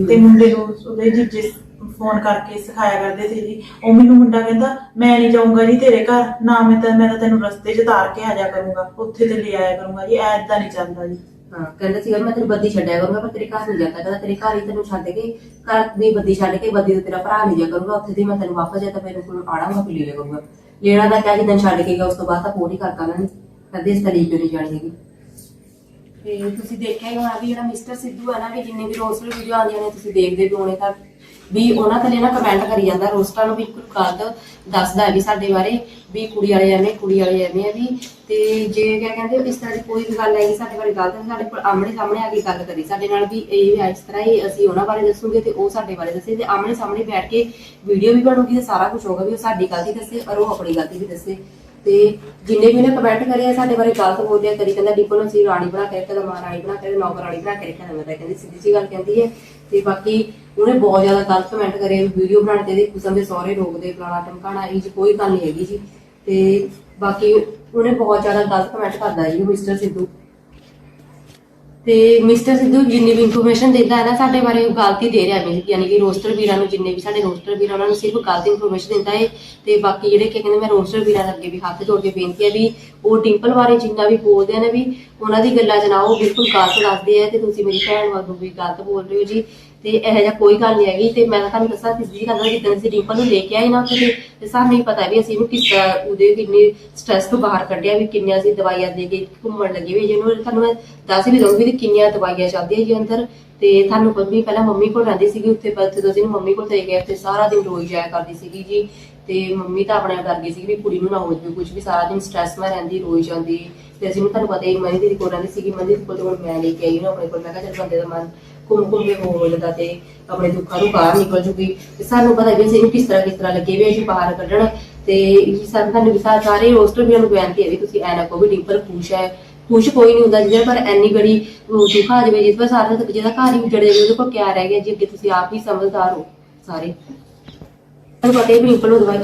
ਤੇ ਮੁੰਡੇ ਨੂੰ ਉਹਦੇ ਜੀਜੇ ਫੋਨ ਕਰਕੇ ਸਿਖਾਇਆ ਕਰਦੇ ਸੀ ਜੀ। ਉਹ ਮੈਨੂੰ ਮੁੰਡਾ ਕਹਿੰਦਾ, ਮੈਂ ਨਹੀਂ ਜਾਊਂਗਾ ਜੀ ਤੇਰੇ ਘਰ। ਨਾ ਮੈਂ ਤਾਂ ਮੈਂ ਤਾਂ ਤੈਨੂੰ ਰਸਤੇ 'ਚ ਤਾਰ ਕੇ ਆ ਜਾ ਕਰੂੰਗਾ। ਉੱਥੇ ਤੇ ਲੈ ਆਇਆ ਕਰੂੰਗਾ ਜੀ। ਐਦਾਂ ਨਹੀਂ ਚੱਲਦਾ ਜੀ। ਹਾਂ, ਕਹਿੰਦਾ ਸੀਗਾ ਮੈਂ ਤੇਰੀ ਬੱਦੀ ਛੱਡਿਆ ਕਰੂੰਗਾ, ਪਰ ਤੇਰੇ ਘਰ ਨਹੀਂ ਜਾਂਦਾ। ਕਹਿੰਦਾ ਤੇਰੇ ਘਰ ਹੀ ਤੈਨੂੰ ਛੱਡ ਕੇ, ਘਰ ਦੀ ਬੱਦੀ ਛੱਡ ਕੇ ਬੱਦੀ ਤੇ ਤੇਰਾ ਭਰਾ ਨਹੀਂ ਜਾ ਕਰੂੰਗਾ। ਉੱਥੇ ਦੀ ਮੈਂ ਤੈਨੂੰ ਵਾਪਸ ਜਾ ਤਾਂ ਮੇਰੇ ਕੋਲ ਆੜਾਂਗਾ ਫਿਰ ਲੈ ਲਿਆ ਕਰੂੰਗਾ। ਲੈਣਾ ਦਾ ਕਿਆ ਜਿੱਦਣ ਛੱਡ ਕੇ ਗਿਆ, ਉਸ ਤੋਂ ਬਾਅਦ ਤਾਂ ਪੂਰੀ ਕਰ ਕਾਣਾ ਨਹੀਂ ਕਦੇ ਇਸ ਤਰੀਕੇ ਨਹੀਂ ਜਾਣੀ ਹੈਗੀ ਤੇ ਤੁਸੀਂ ਦੇਖਿਆ ਹੀ ਹੋਣਾ ਵੀ ਜਿਹੜਾ ਮਿਸਟਰ ਸਿੱਧੂ ਹੈ ਨਾ, ਵੀ ਜਿੰਨੇ ਵੀ ਰੋਸਟਰ ਵੀਡੀਓ ਆਉਂਦੀਆਂ ਨੇ, ਤੁਸੀਂ ਦੇਖਦੇ ਵੀ ਹੋਣੇ ਤਾਂ ਵੀ ਉਹਨਾਂ ਥੱਲੇ ਨਾ ਕਮੈਂਟ ਕਰੀ ਜਾਂਦਾ ਰੋਸਟਰਾਂ ਨੂੰ ਬਿਲਕੁਲ ਗਲਤ ਦੱਸਦਾ ਵੀ ਸਾਡੇ ਬਾਰੇ, ਵੀ ਕੁੜੀ ਵਾਲੇ ਐਵੇਂ, ਕੁੜੀ ਵਾਲੇ ਐਵੇਂ ਆ ਵੀ। ਤੇ ਜੇ ਕਿਆ ਕਹਿੰਦੇ, ਇਸ ਤਰ੍ਹਾਂ ਦੀ ਕੋਈ ਵੀ ਗੱਲ ਆਈ, ਸਾਡੇ ਬਾਰੇ ਗਲਤ ਸਾਡੇ ਕੋਲ ਆਮਣੇ ਸਾਹਮਣੇ ਆ ਕੇ ਗੱਲ ਕਰੀ। ਸਾਡੇ ਨਾਲ ਵੀ ਇਹ ਇਸ ਤਰ੍ਹਾਂ ਹੀ ਅਸੀਂ ਉਹਨਾਂ ਬਾਰੇ ਦੱਸੂਗੇ ਤੇ ਉਹ ਸਾਡੇ ਬਾਰੇ ਦੱਸੇ ਤੇ ਆਮਣੇ ਸਾਹਮਣੇ ਬੈਠ ਕੇ ਵੀਡੀਓ ਵੀ ਬਣੂਗੀ ਤੇ ਸਾਰਾ ਕੁਝ ਹੋਗਾ ਵੀ ਉਹ ਸਾਡੀ ਗਲਤੀ ਦੱਸੇ ਔਰ ਉਹ ਆਪਣੀ ਗਲਤੀ ਵੀ ਦੱਸੇ। ਤੇ ਜਿੰਨੇ ਵੀ ਉਹਨੇ ਕਮੈਂਟ ਕਰੇ ਸਾਡੇ ਬਾਰੇ ਗਲਤ ਬੋਲਦੇ ਕਦੀ ਕਹਿੰਦਾ ਡਿਪੋ ਨੂੰ ਅਸੀਂ ਰਾਣੀ ਬਣਾ ਕੇ ਰੱਖਿਆ ਮਹਾਰਾਣੀ ਬਣਾ ਕੇ ਨੌਕਰ ਰਾਣੀ ਬਣਾ ਕੇ ਰੱਖਿਆ ਮੈਂ ਤਾਂ ਕਹਿੰਦੀ, ਸਿੱਧੀ ਜੀ ਗੱਲ ਕਹਿੰਦੀ ਹੈ। ਤੇ ਬਾਕੀ ਉਹਨੇ ਬਹੁਤ ਜ਼ਿਆਦਾ ਗਲਤ ਕਮੈਂਟ ਕਰੇ ਵੀਡੀਓ ਬਣਾਉਣ ਤੇ ਇਹਦੇ ਕਿਸਮ ਦੇ ਸਹੁਰੇ ਰੋਕਦੇ ਫਲਾਣਾ ਟਮਕਾਣਾ ਇਹ 'ਚ ਕੋਈ ਗੱਲ ਨਹੀਂ ਹੈਗੀ ਜੀ। ਤੇ ਬਾਕੀ ਉਹਨੇ ਬਹੁਤ ਜ਼ਿਆਦਾ ਗਲਤ ਕਮੈਂਟ ਕਰਦਾ ਜੀ ਮਿਸਟਰ ਸਿੱਧੂ। ਤੇ ਮਿਸਟਰ ਸਿੱਧੂ ਜਿੰਨੀ ਵੀ ਇਨਫੋਰਮੇਸ਼ਨ ਦਿੰਦਾ ਹੈ ਨਾ, ਸਾਡੇ ਬਾਰੇ ਉਹ ਗਲਤੀ ਦੇ ਰਿਹਾ ਹੈ ਯਾਨੀ ਕਿ ਰੋਸਟਰ ਵੀਰਾਂ ਨੂੰ ਜਿੰਨੇ ਵੀ ਸਾਡੇ ਰੋਸਟਰ ਵੀਰਾਂ ਉਹਨਾਂ ਨੂੰ ਸਿਰਫ ਗਲਤ ਇਨਫੋਰਮੇਸ਼ਨ ਦਿੰਦਾ ਹੈ ਤੇ ਬਾਕੀ ਜਿਹੜੇ ਕਿ ਕਹਿੰਦੇ, ਮੈਂ ਰੋਸਟਰ ਵੀਰਾਂ ਦੇ ਅੱਗੇ ਵੀ ਹੱਥ ਜੋੜ ਕੇ ਬੇਨਤੀ ਹੈ ਵੀ ਉਹ ਡਿੰਪਲ ਬਾਰੇ ਜਿੰਨਾ ਵੀ ਬੋਲਦੇ ਨੇ ਵੀ, ਉਹਨਾਂ ਦੀ ਗੱਲਾਂ 'ਚ ਨਾ ਉਹ ਬਿਲਕੁਲ ਗਲਤ ਦੱਸਦੇ ਆ ਤੇ ਤੁਸੀਂ ਮੇਰੀ ਭੈਣ ਵਾਂਗੂ ਵੀ ਗਲਤ ਬੋਲ ਰਹੇ ਹੋ ਜੀ। ਤੇ ਇਹੋ ਜਿਹਾ ਕੋਈ ਗੱਲ ਨਹੀਂ ਹੈਗੀ ਤੇ ਮੈਂ ਤੁਹਾਨੂੰ ਦੱਸਾਂ ਸਿੱਧੀ ਗੱਲ ਜਿੱਦਾਂ ਅਸੀਂ ਡਿੰਪਲ ਨੂੰ ਲੈ ਕੇ ਆਏ ਨਾ ਉੱਥੇ ਤੇ- ਸਾਨੂੰ ਨਹੀਂ ਪਤਾ ਵੀ ਅਸੀਂ ਇਹਨੂੰ ਕਿਸ ਤਰ੍ਹਾਂ ਉਹਦੇ ਕਿੰਨੀ ਸਟ੍ਰੈਸ ਤੋਂ ਬਾਹਰ ਕੱਢਿਆ ਵੀ ਕਿੰਨੀਆਂ ਅਸੀਂ ਦਵਾਈਆਂ ਦੇ ਕੇ ਘੁੰਮਣ ਲੱਗੇ ਵੀ ਜਿਹਨੂੰ ਤੁਹਾਨੂੰ ਮੈਂ ਦੱਸ ਵੀ ਦਊਂਗੀ ਵੀ ਕਿੰਨੀਆਂ ਦਵਾਈਆਂ ਚੱਲਦੀਆਂ ਜੀ ਅੰਦਰ ਤੇ ਤੁਹਾਨੂੰ ਪਤਾ ਪਹਿਲਾਂ ਮੰਮੀ ਕੋਲ ਰਹਿੰਦੀ ਸੀਗੀ ਉੱਥੇ, ਪਰ ਜਦੋਂ ਅਸੀਂ ਮੰਮੀ ਕੋਲ ਚਲੇ ਗਏ ਤੇ ਸਾਰਾ ਦਿਨ ਰੋਈ ਜਾਇਆ ਕਰਦੀ ਸੀਗੀ ਜੀ ਤੇ ਮੰਮੀ ਤਾਂ ਆਪਣੇ ਡਰ ਗਈ ਸੀ ਵੀ ਕੁੜੀ ਨੂੰ ਨਾ ਹੋ ਜਾਵੇ ਕੁਝ ਵੀ, ਸਾਰਾ ਦਿਨ ਸਟ੍ਰੈਸ ਮੈਂ ਰਹਿੰਦੀ, ਰੋਈ ਜਾਂਦੀ। ਤੇ ਅਸੀਂ ਨੂੰ ਤੁਹਾਨੂੰ ਪਤਾ ਹੀ ਮਨੀ ਦੀ ਕੋਲ ਰਹਿੰਦੀ ਸੀਗੀ ਮਨੀ ਦੀ ਕੋਲ ਤੋਂ ਮੈਂ ਲੈ ਕੇ ਆਈ ਨਾ, ਆਪਣੇ ਕੋਲ ਮੈਂ ਕਿਹਾ ਚੱਲ ਬੰਦੇ ਦਾ ਮਨ ਘੁੰਮ ਘੁੰਮ ਕੇ ਹੋ ਤੇ ਆਪਣੇ ਦੁੱਖਾਂ ਨੂੰ ਬਾਹਰ ਨਿਕਲ ਜੂਗੀ। ਤੇ ਸਾਨੂੰ ਪਤਾ ਵੀ ਅਸੀਂ ਕਿਸ ਤਰ੍ਹਾਂ ਕਿਸ ਤਰ੍ਹਾਂ ਲੱਗੇ ਵੀ ਅਸੀਂ ਬਾਹਰ ਕੱਢਣ। ਤੇ ਇਹ ਸਾਨੂੰ ਵੀ ਸਾਰੇ ਰੋਸਟਰ ਵੀ ਨੂੰ ਬੇਨਤੀ ਹੈ ਵੀ ਤੁਸੀਂ ਐਨਾ ਨਾ ਕਹੋ ਵੀ ਡਿੰਪਲ ਖੁਸ਼ ਹੈ। ਖੁਸ਼ ਕੋਈ ਨਹੀਂ ਹੁੰਦਾ ਜਿਹਦੇ ਪਰ ਐਨੀ ਬੜੀ ਉਹ ਦੁੱਖ ਆ ਜਾਵੇ ਜਿਸ ਪਰ ਸਾਰਾ ਤੱਕ ਜਿਹਦਾ ਘਰ ਹੀ ਉਜੜ ਜਾਵੇ, ਉਹਦੇ ਕੋਲ ਕਿਆ ਰਹਿ ਗਿਆ ਜੀ, ਅੱਗੇ ਤੁਸੀਂ ਆਪ ਹੀ ਸਮਝਦਾਰ ਹੋ ਸਾਰੇ। ਤੁਹਾਨੂੰ ਪਤਾ ਹੀ ਡਿੰਪਲ ਨੂੰ ਦਵਾਈ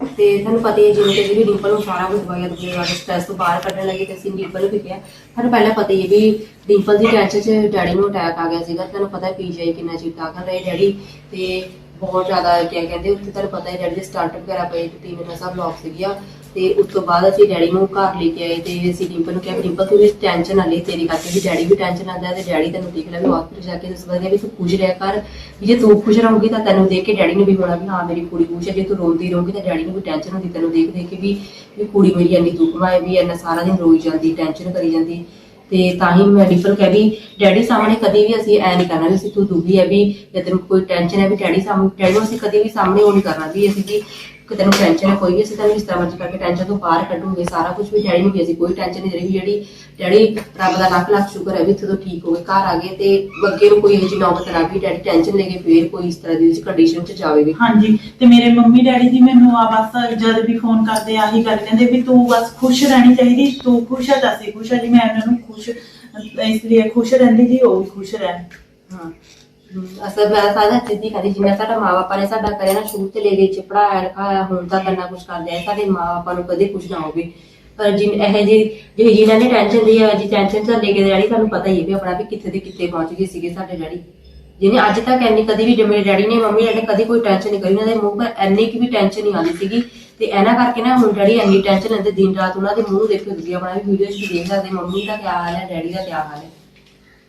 ਤੇ ਤੁਹਾਨੂੰ ਪਤਾ ਹੀ ਹੈ ਜਿਵੇਂ ਕਿ ਵੀ ਡਿੰਪਲ ਨੂੰ ਸਾਰਾ ਕੁਝ ਦਵਾਈਆਂ ਦਵਾਈਆਂ ਸਟ੍ਰੈਸ ਤੋਂ ਬਾਹਰ ਕੱਢਣ ਲੱਗੇ ਤੇ ਅਸੀਂ ਡਿੰਪਲ ਨੂੰ ਵੀ ਕਿਹਾ। ਤੁਹਾਨੂੰ ਪਹਿਲਾਂ ਪਤਾ ਹੀ ਹੈ ਵੀ ਡਿੰਪਲ ਦੀ ਟੈਂਸ਼ਨ 'ਚ ਡੈਡੀ ਨੂੰ ਅਟੈਕ ਆ ਗਿਆ ਸੀਗਾ। ਤੁਹਾਨੂੰ ਪਤਾ ਪੀਜੀਆਈ ਕਿੰਨਾ ਚਿਰ ਦਾਖਲ ਰਹੇ ਡੈਡੀ ਤੇ ਬਹੁਤ ਜ਼ਿਆਦਾ ਕਿਆ ਕਹਿੰਦੇ, ਉੱਥੇ ਤੁਹਾਨੂੰ ਪਤਾ ਹੈ ਡੈਡੀ ਦੇ ਸਟਾਰਟ ਵਗੈਰਾ ਪਏ ਤੇ ਟੀਮ ਨਸਾ ਬਲੌਕ ਸੀਗੀਆ। ਤੇ ਉਸ ਤੋਂ ਬਾਅਦ ਅਸੀਂ ਡੈਡੀ ਨੂੰ ਘਰ ਲੈ ਕੇ ਆਏ ਤੇ ਅਸੀਂ ਡਿੰਪਲ ਨੂੰ ਕਿਹਾ ਵੀ ਡਿੰਪਲ, ਤੂੰ ਵੀ ਟੈਨਸ਼ਨ ਨਾ ਲੈ, ਤੇਰੀ ਕਰਕੇ ਵੀ ਡੈਡੀ ਵੀ ਟੈਨਸ਼ਨ ਆਉਂਦਾ ਤੇ ਡੈਡੀ ਤੈਨੂੰ ਦੇਖ ਲੈ ਵੀ ਹਸਪੀਟਲ ਜਾ ਕੇ ਦੱਸ ਵਧੀਆ ਵੀ ਤੂੰ ਖੁਸ਼ ਰਹਿ ਕਰ, ਵੀ ਜੇ ਤੂੰ ਖੁਸ਼ ਰਹੂੰਗੀ ਤਾਂ ਤੈਨੂੰ ਦੇਖ ਕੇ ਡੈਡੀ ਨੂੰ ਵੀ ਹੋਣਾ ਵੀ, ਹਾਂ, ਮੇਰੀ ਕੁੜੀ ਖੁਸ਼ ਹੈ, ਜੇ ਤੂੰ ਰੋਂਦੀ ਰਹੂੰਗੀ ਤਾਂ ਡੈਡੀ ਨੂੰ ਵੀ ਟੈਨਸ਼ਨ ਹੁੰਦੀ, ਤੈਨੂੰ ਦੇਖ ਦੇਖ ਕੇ ਵੀ ਵੀ ਕੁੜੀ ਮੇਰੀ ਇੰਨੀ ਦੁੱਖ ਮਾਏ ਵੀ ਇੰਨਾ ਸਾਰਾ ਦਿਨ ਰੋਈ ਜਾਂਦੀ ਟੈਨਸ਼ਨ ਕਰੀ ਜਾਂਦੀ ਤੇ ਤਾਂ ਹੀ ਮੈਂ ਡਿੰਪਲ ਕਹਿ ਵੀ, ਡੈਡੀ ਸਾਹਮਣੇ ਕਦੇ ਵੀ ਅਸੀਂ ਐ ਨਹੀਂ ਕਰਨਾ ਵੀ ਅਸੀਂ ਤੂੰ ਦੁਖੀ ਹੈ ਵੀ, ਜਾਂ ਤੈਨੂੰ ਕੋਈ ਟੈਨਸ਼ਨ ਹੈ ਵੀ ਡੈਡੀ ਸਾਹਮਣੇ, ਡੈਡੀ ਨੂੰ ਅਸੀਂ ਕਦੇ ਵੀ ਸਾਹਮਣੇ ਉਹ ਨਹੀਂ ਕਰਨਾ ਵੀ ਅਸੀਂ ਵੀ ਕਿ ਤੈਨੂੰ ਟੈਨਸ਼ਨ ਹੈ ਕੋਈ ਵੀ ਅਸੀਂ ਤੈਨੂੰ ਇਸ ਤਰ੍ਹਾਂ ਮਰਜ਼ੀ ਕਰਕੇ ਟੈਨਸ਼ਨ ਤੋਂ ਬਾਹਰ ਕੱਢੂਗੇ ਸਾਰਾ ਕੁਝ ਵੀ ਡੈਡੀ ਨੂੰ ਵੀ ਅਸੀਂ ਕੋਈ ਟੈਨਸ਼ਨ ਨਹੀਂ ਰਹੀ ਜਿਹੜੀ ਡੈਡੀ ਰੱਬ ਦਾ ਲੱਖ ਲੱਖ ਸ਼ੁਕਰ ਹੈ ਵੀ ਇੱਥੇ ਤੋਂ ਠੀਕ ਹੋ ਗਏ ਘਰ ਆ ਗਏ ਤੇ ਅੱਗੇ ਨੂੰ ਕੋਈ ਇਹੋ ਜਿਹੀ ਨੌਬਤ ਨਾ ਵੀ ਡੈਡੀ ਟੈਨਸ਼ਨ ਲੈ ਕੇ ਫੇਰ ਕੋਈ ਇਸ ਤਰ੍ਹਾਂ ਦੀ ਕੰਡੀਸ਼ਨ 'ਚ ਜਾਵੇਗੀ। ਹਾਂਜੀ ਤੇ ਮੇਰੇ ਮੰਮੀ ਡੈਡੀ ਜੀ ਮੈਨੂੰ ਆ ਬਸ ਜਦ ਵੀ ਫੋਨ ਕਰਦੇ ਆਹੀ ਗੱਲ ਕਹਿੰਦੇ ਵੀ ਤੂੰ ਬਸ ਖੁਸ਼ ਰਹਿਣੀ ਚਾਹੀਦੀ ਤੂੰ ਖੁਸ਼ ਹੈ ਤਾਂ ਅਸੀਂ ਖੁਸ਼ ਹੈ ਜੀ ਮੈਂ ਉਹਨਾਂ ਨੂੰ ਖੁਸ਼ ਇਸ ਲਈ ਖੁਸ਼ ਰਹਿੰਦੀ ਜੀ ਉਹ ਵੀ ਖੁਸ਼ ਰਹਿਣ। ਹਾਂ। ਅਸਲ ਮੈਂ ਸਾਡਾ ਸਿੱਧੀ ਕਰੀ ਜਿਵੇਂ ਸਾਡਾ ਮਾਪੇ ਨੇ ਸਾਡਾ ਕਰਿਆ ਨਾ ਸ਼ੁਰੂ ਤੇ ਲੈ ਗਏ ਚ ਪੜਾਇਆ ਲਿਖਾਇਆ ਹੁਣ ਤਾਂ ਕਰਨਾ ਕੁਝ ਕਰਦੇ ਆ, ਸਾਡੇ ਮਾਪੇ ਨੂੰ ਕਦੇ ਕੁਝ ਨਾ ਹੋਵੇ। ਪਰ ਜਿਨ, ਇਹ ਜੀ ਜੇ ਜਿਨ੍ਹਾਂ ਨੇ ਟੈਨਸ਼ਨ ਲਈ ਜੀ ਟੈਨਸ਼ਨ ਤਾਂ ਲੈ ਕੇ ਡੈਡੀ ਤੁਹਾਨੂੰ ਪਤਾ ਹੀ ਹੈ ਵੀ ਆਪਣਾ ਵੀ ਕਿੱਥੇ ਦੇ ਕਿੱਥੇ ਪਹੁੰਚ ਗਏ ਸੀਗੇ ਸਾਡੇ ਡੈਡੀ। ਜਿਹਨੇ ਅੱਜ ਤੱਕ ਇੰਨੀ ਕਦੀ ਵੀ ਮੇਰੇ ਡੈਡੀ ਨੇ ਮੰਮੀ ਨੇ ਕਦੀ ਕੋਈ ਟੈਨਸ਼ਨ ਨਹੀਂ ਕਰੀ, ਉਹਨਾਂ ਦੇ ਮੂੰਹ 'ਤੇ ਇੰਨੀ ਕੀ ਵੀ ਟੈਨਸ਼ਨ ਨਹੀਂ ਆਉਂਦੀ ਸੀਗੀ। ਤੇ ਇਹਨਾਂ ਕਰਕੇ ਨਾ ਹੁਣ ਡੈਡੀ ਇੰਨੀ ਟੈਨਸ਼ਨ ਲੈਂਦੇ, ਦਿਨ ਰਾਤ ਉਹਨਾਂ ਦੇ ਮੂੰਹ ਨੂੰ ਦੇਖੋ ਤੁਸੀਂ ਆਪਣਾ ਵੀ ਵੀਡੀਓ 'ਚ ਦੇਖ ਸਕਦੇ, ਮੰਮੀ ਦਾ ਕੀ ਹਾਲ ਹੈ, ਡੈਡੀ ਦਾ ਕੀ ਹਾਲ ਹੈ।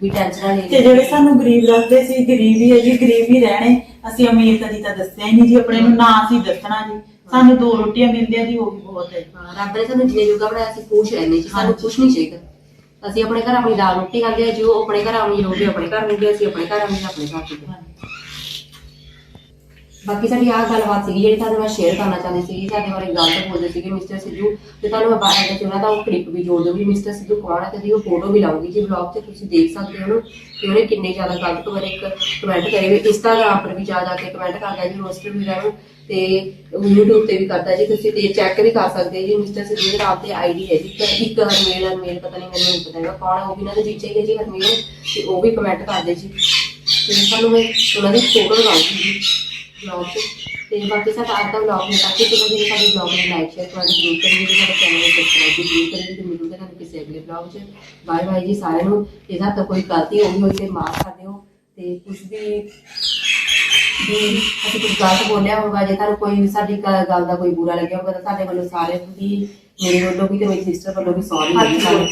ਵੀ ਟੈਨਸ਼ਨ ਲੈ ਤੇ ਜਿਹੜੇ ਸਾਨੂੰ ਗਰੀਬ ਰੱਖਦੇ ਸੀ ਗਰੀਬ ਹੀ ਹੈ ਜੀ ਗਰੀਬ ਹੀ ਰਹਿਣੇ। ਅਸੀਂ ਅਮੀਰ ਕਦੀ ਤਾਂ ਦੱਸਿਆ ਹੀ ਨਹੀਂ ਜੀ ਆਪਣੇ ਨੂੰ ਨਾ ਅਸੀਂ ਦੱਸਣਾ ਜੀ। ਸਾਨੂੰ ਦੋ ਰੋਟੀਆਂ ਮਿਲਦੀਆਂ ਜੀ ਉਹ ਵੀ ਬਹੁਤ ਹੈ। ਰੱਬ ਨੇ ਸਾਨੂੰ ਜਿੰਨੇ ਜੋਗਾ ਬਣਾਇਆ ਸੀ ਖੁਸ਼ ਰਹਿੰਦੇ ਸੀ ਸਾਨੂੰ ਕੁਝ ਨਹੀਂ ਚਾਹੀਦਾ। ਅਸੀਂ ਆਪਣੇ ਘਰ ਆਪਣੀ ਦਾਲ ਰੋਟੀ ਖਾਂਦੇ ਆ ਜੋ ਆਪਣੇ ਘਰ ਆਪਣੀ ਰੋਟੀ ਆਪਣੇ ਘਰ ਮਿਲਦੀ ਅਸੀਂ ਆਪਣੇ ਘਰ ਆਪਣੀ ਆਪਣੇ ਘਰ ਹਾਂ। ਬਾਕੀ ਸਾਡੀ ਆਹ ਗੱਲਬਾਤ ਸੀਗੀ ਜਿਹੜੀ ਤੁਹਾਨੂੰ ਮੈਂ ਸ਼ੇਅਰ ਕਰਨਾ ਚਾਹੁੰਦੀ ਸੀ ਸਾਡੇ ਬਾਰੇ ਗਲਤ ਬੋਲਦੇ ਸੀਗੇ ਮਿਸਟਰ ਸਿੱਧੂ। ਤੇ ਤੁਹਾਨੂੰ ਮੈਂ ਬਾਹਰ ਦੇ ਉਹਨਾਂ ਦਾ ਉਹ ਕਲਿੱਪ ਵੀ ਜੋੜ ਦੂੰਗੀ ਮਿਸਟਰ ਸਿੱਧੂ ਕੌਣ ਹੈ ਤੇ ਉਹ ਫੋਟੋ ਵੀ ਲਾਉਂਗੀ ਜੀ ਵਲੌਗ ਤੇ ਤੁਸੀਂ ਦੇਖ ਸਕਦੇ ਹੋ ਉਹਨੂੰ ਕਿ ਉਹਨੇ ਕਿੰਨੇ ਜ਼ਿਆਦਾ ਗਲਤ ਬਾਰੇ ਇੱਕ ਕਮੈਂਟ ਕਰੇ ਹੋਏ ਇੰਸਟਾਗ੍ਰਾਮ ਪਰ ਵੀ ਜਾ ਜਾ ਕੇ ਕਮੈਂਟ ਕਰਦਾ ਜੀ ਰੋਸਟਰ ਵੀ ਨੂੰ ਤੇ YouTube ਤੇ ਵੀ ਕਰਦਾ ਜੀ, ਤੁਸੀਂ ਤੇ ਚੈੱਕ ਵੀ ਕਰ ਸਕਦੇ ਜੀ ਮਿਸਟਰ ਸਿੱਧੂ ਦੇ ਨਾਮ ਤੇ ਆਈਡੀ ਹੈ ਜੀ, ਇੱਕ ਹਰਮੇਲ ਹਰਮੇਲ ਪਤਾ ਨਹੀਂ ਮੈਨੂੰ ਨਹੀਂ ਪਤਾ ਹੈਗਾ ਕੌਣ ਹੈ, ਉਹ ਵੀ ਇਹਨਾਂ ਦੇ ਵਿੱਚ ਹੈ ਜੀ, ਹਰਮੇਲ ਤੇ ਉਹ ਵੀ ਕਮੈਂਟ ਕਰਦੇ ਜੀ। ਤੇ ਸਾਨੂੰ ਮੈਂ ਉਹਨਾਂ ਦੀ ਫੋਟੋ ਲਗਾਉਂਗੀ ਜੀ। ਵਲੌਗ ਤੇ। ਬਾਕੀ ਸਾਡਾ ਅੱਜ ਦਾ ਵਲੌਗ ਹੈ ਬਾਕੀ ਤੁਹਾਨੂੰ ਜਿਹੜੇ ਸਾਡੇ ਵਲੌਗ ਨੂੰ ਲਾਈਕ ਸ਼ੇਅਰ ਕਰਨਾ ਜ਼ਰੂਰ ਕਰਿਓ ਜੀ ਸਾਡੇ ਚੈਨਲ ਨੂੰ ਸਬਸਕ੍ਰਾਈਬ ਜ਼ਰੂਰ ਕਰਿਓ ਤੇ ਮਿਲੂਗੇ ਤੁਹਾਨੂੰ ਕਿਸੇ ਅਗਲੇ ਵਲੌਗ 'ਚ। ਬਾਏ ਬਾਏ ਜੀ ਸਾਰਿਆਂ ਨੂੰ। ਜੇ ਤੁਹਾਡੇ ਤੋਂ ਕੋਈ ਗਲਤੀ ਹੋ ਗਈ ਹੋਈ ਤੇ ਮਾਫ ਕਰ ਦਿਓ। ਤੇ ਕੁਝ ਵੀ ਵੀ ਅਸੀਂ ਕੁਝ ਗਲਤ ਬੋਲਿਆ ਹੋਊਗਾ ਜੇ ਤੁਹਾਨੂੰ ਕੋਈ ਸਾਡੀ ਗ- ਗੱਲ ਦਾ ਕੋਈ ਬੁਰਾ ਲੱਗਿਆ ਹੋਊਗਾ ਤਾਂ ਸਾਡੇ ਵੱਲੋਂ ਸਾਰੇ ਵੀ ਮੇਰੇ ਵੱਲੋਂ ਵੀ ਤੇ ਮੇਰੀ ਸਿਸਟਰ ਵੱਲੋਂ ਵੀ ਸੌਰੀ ਹੈ ਸਾਨੂੰ।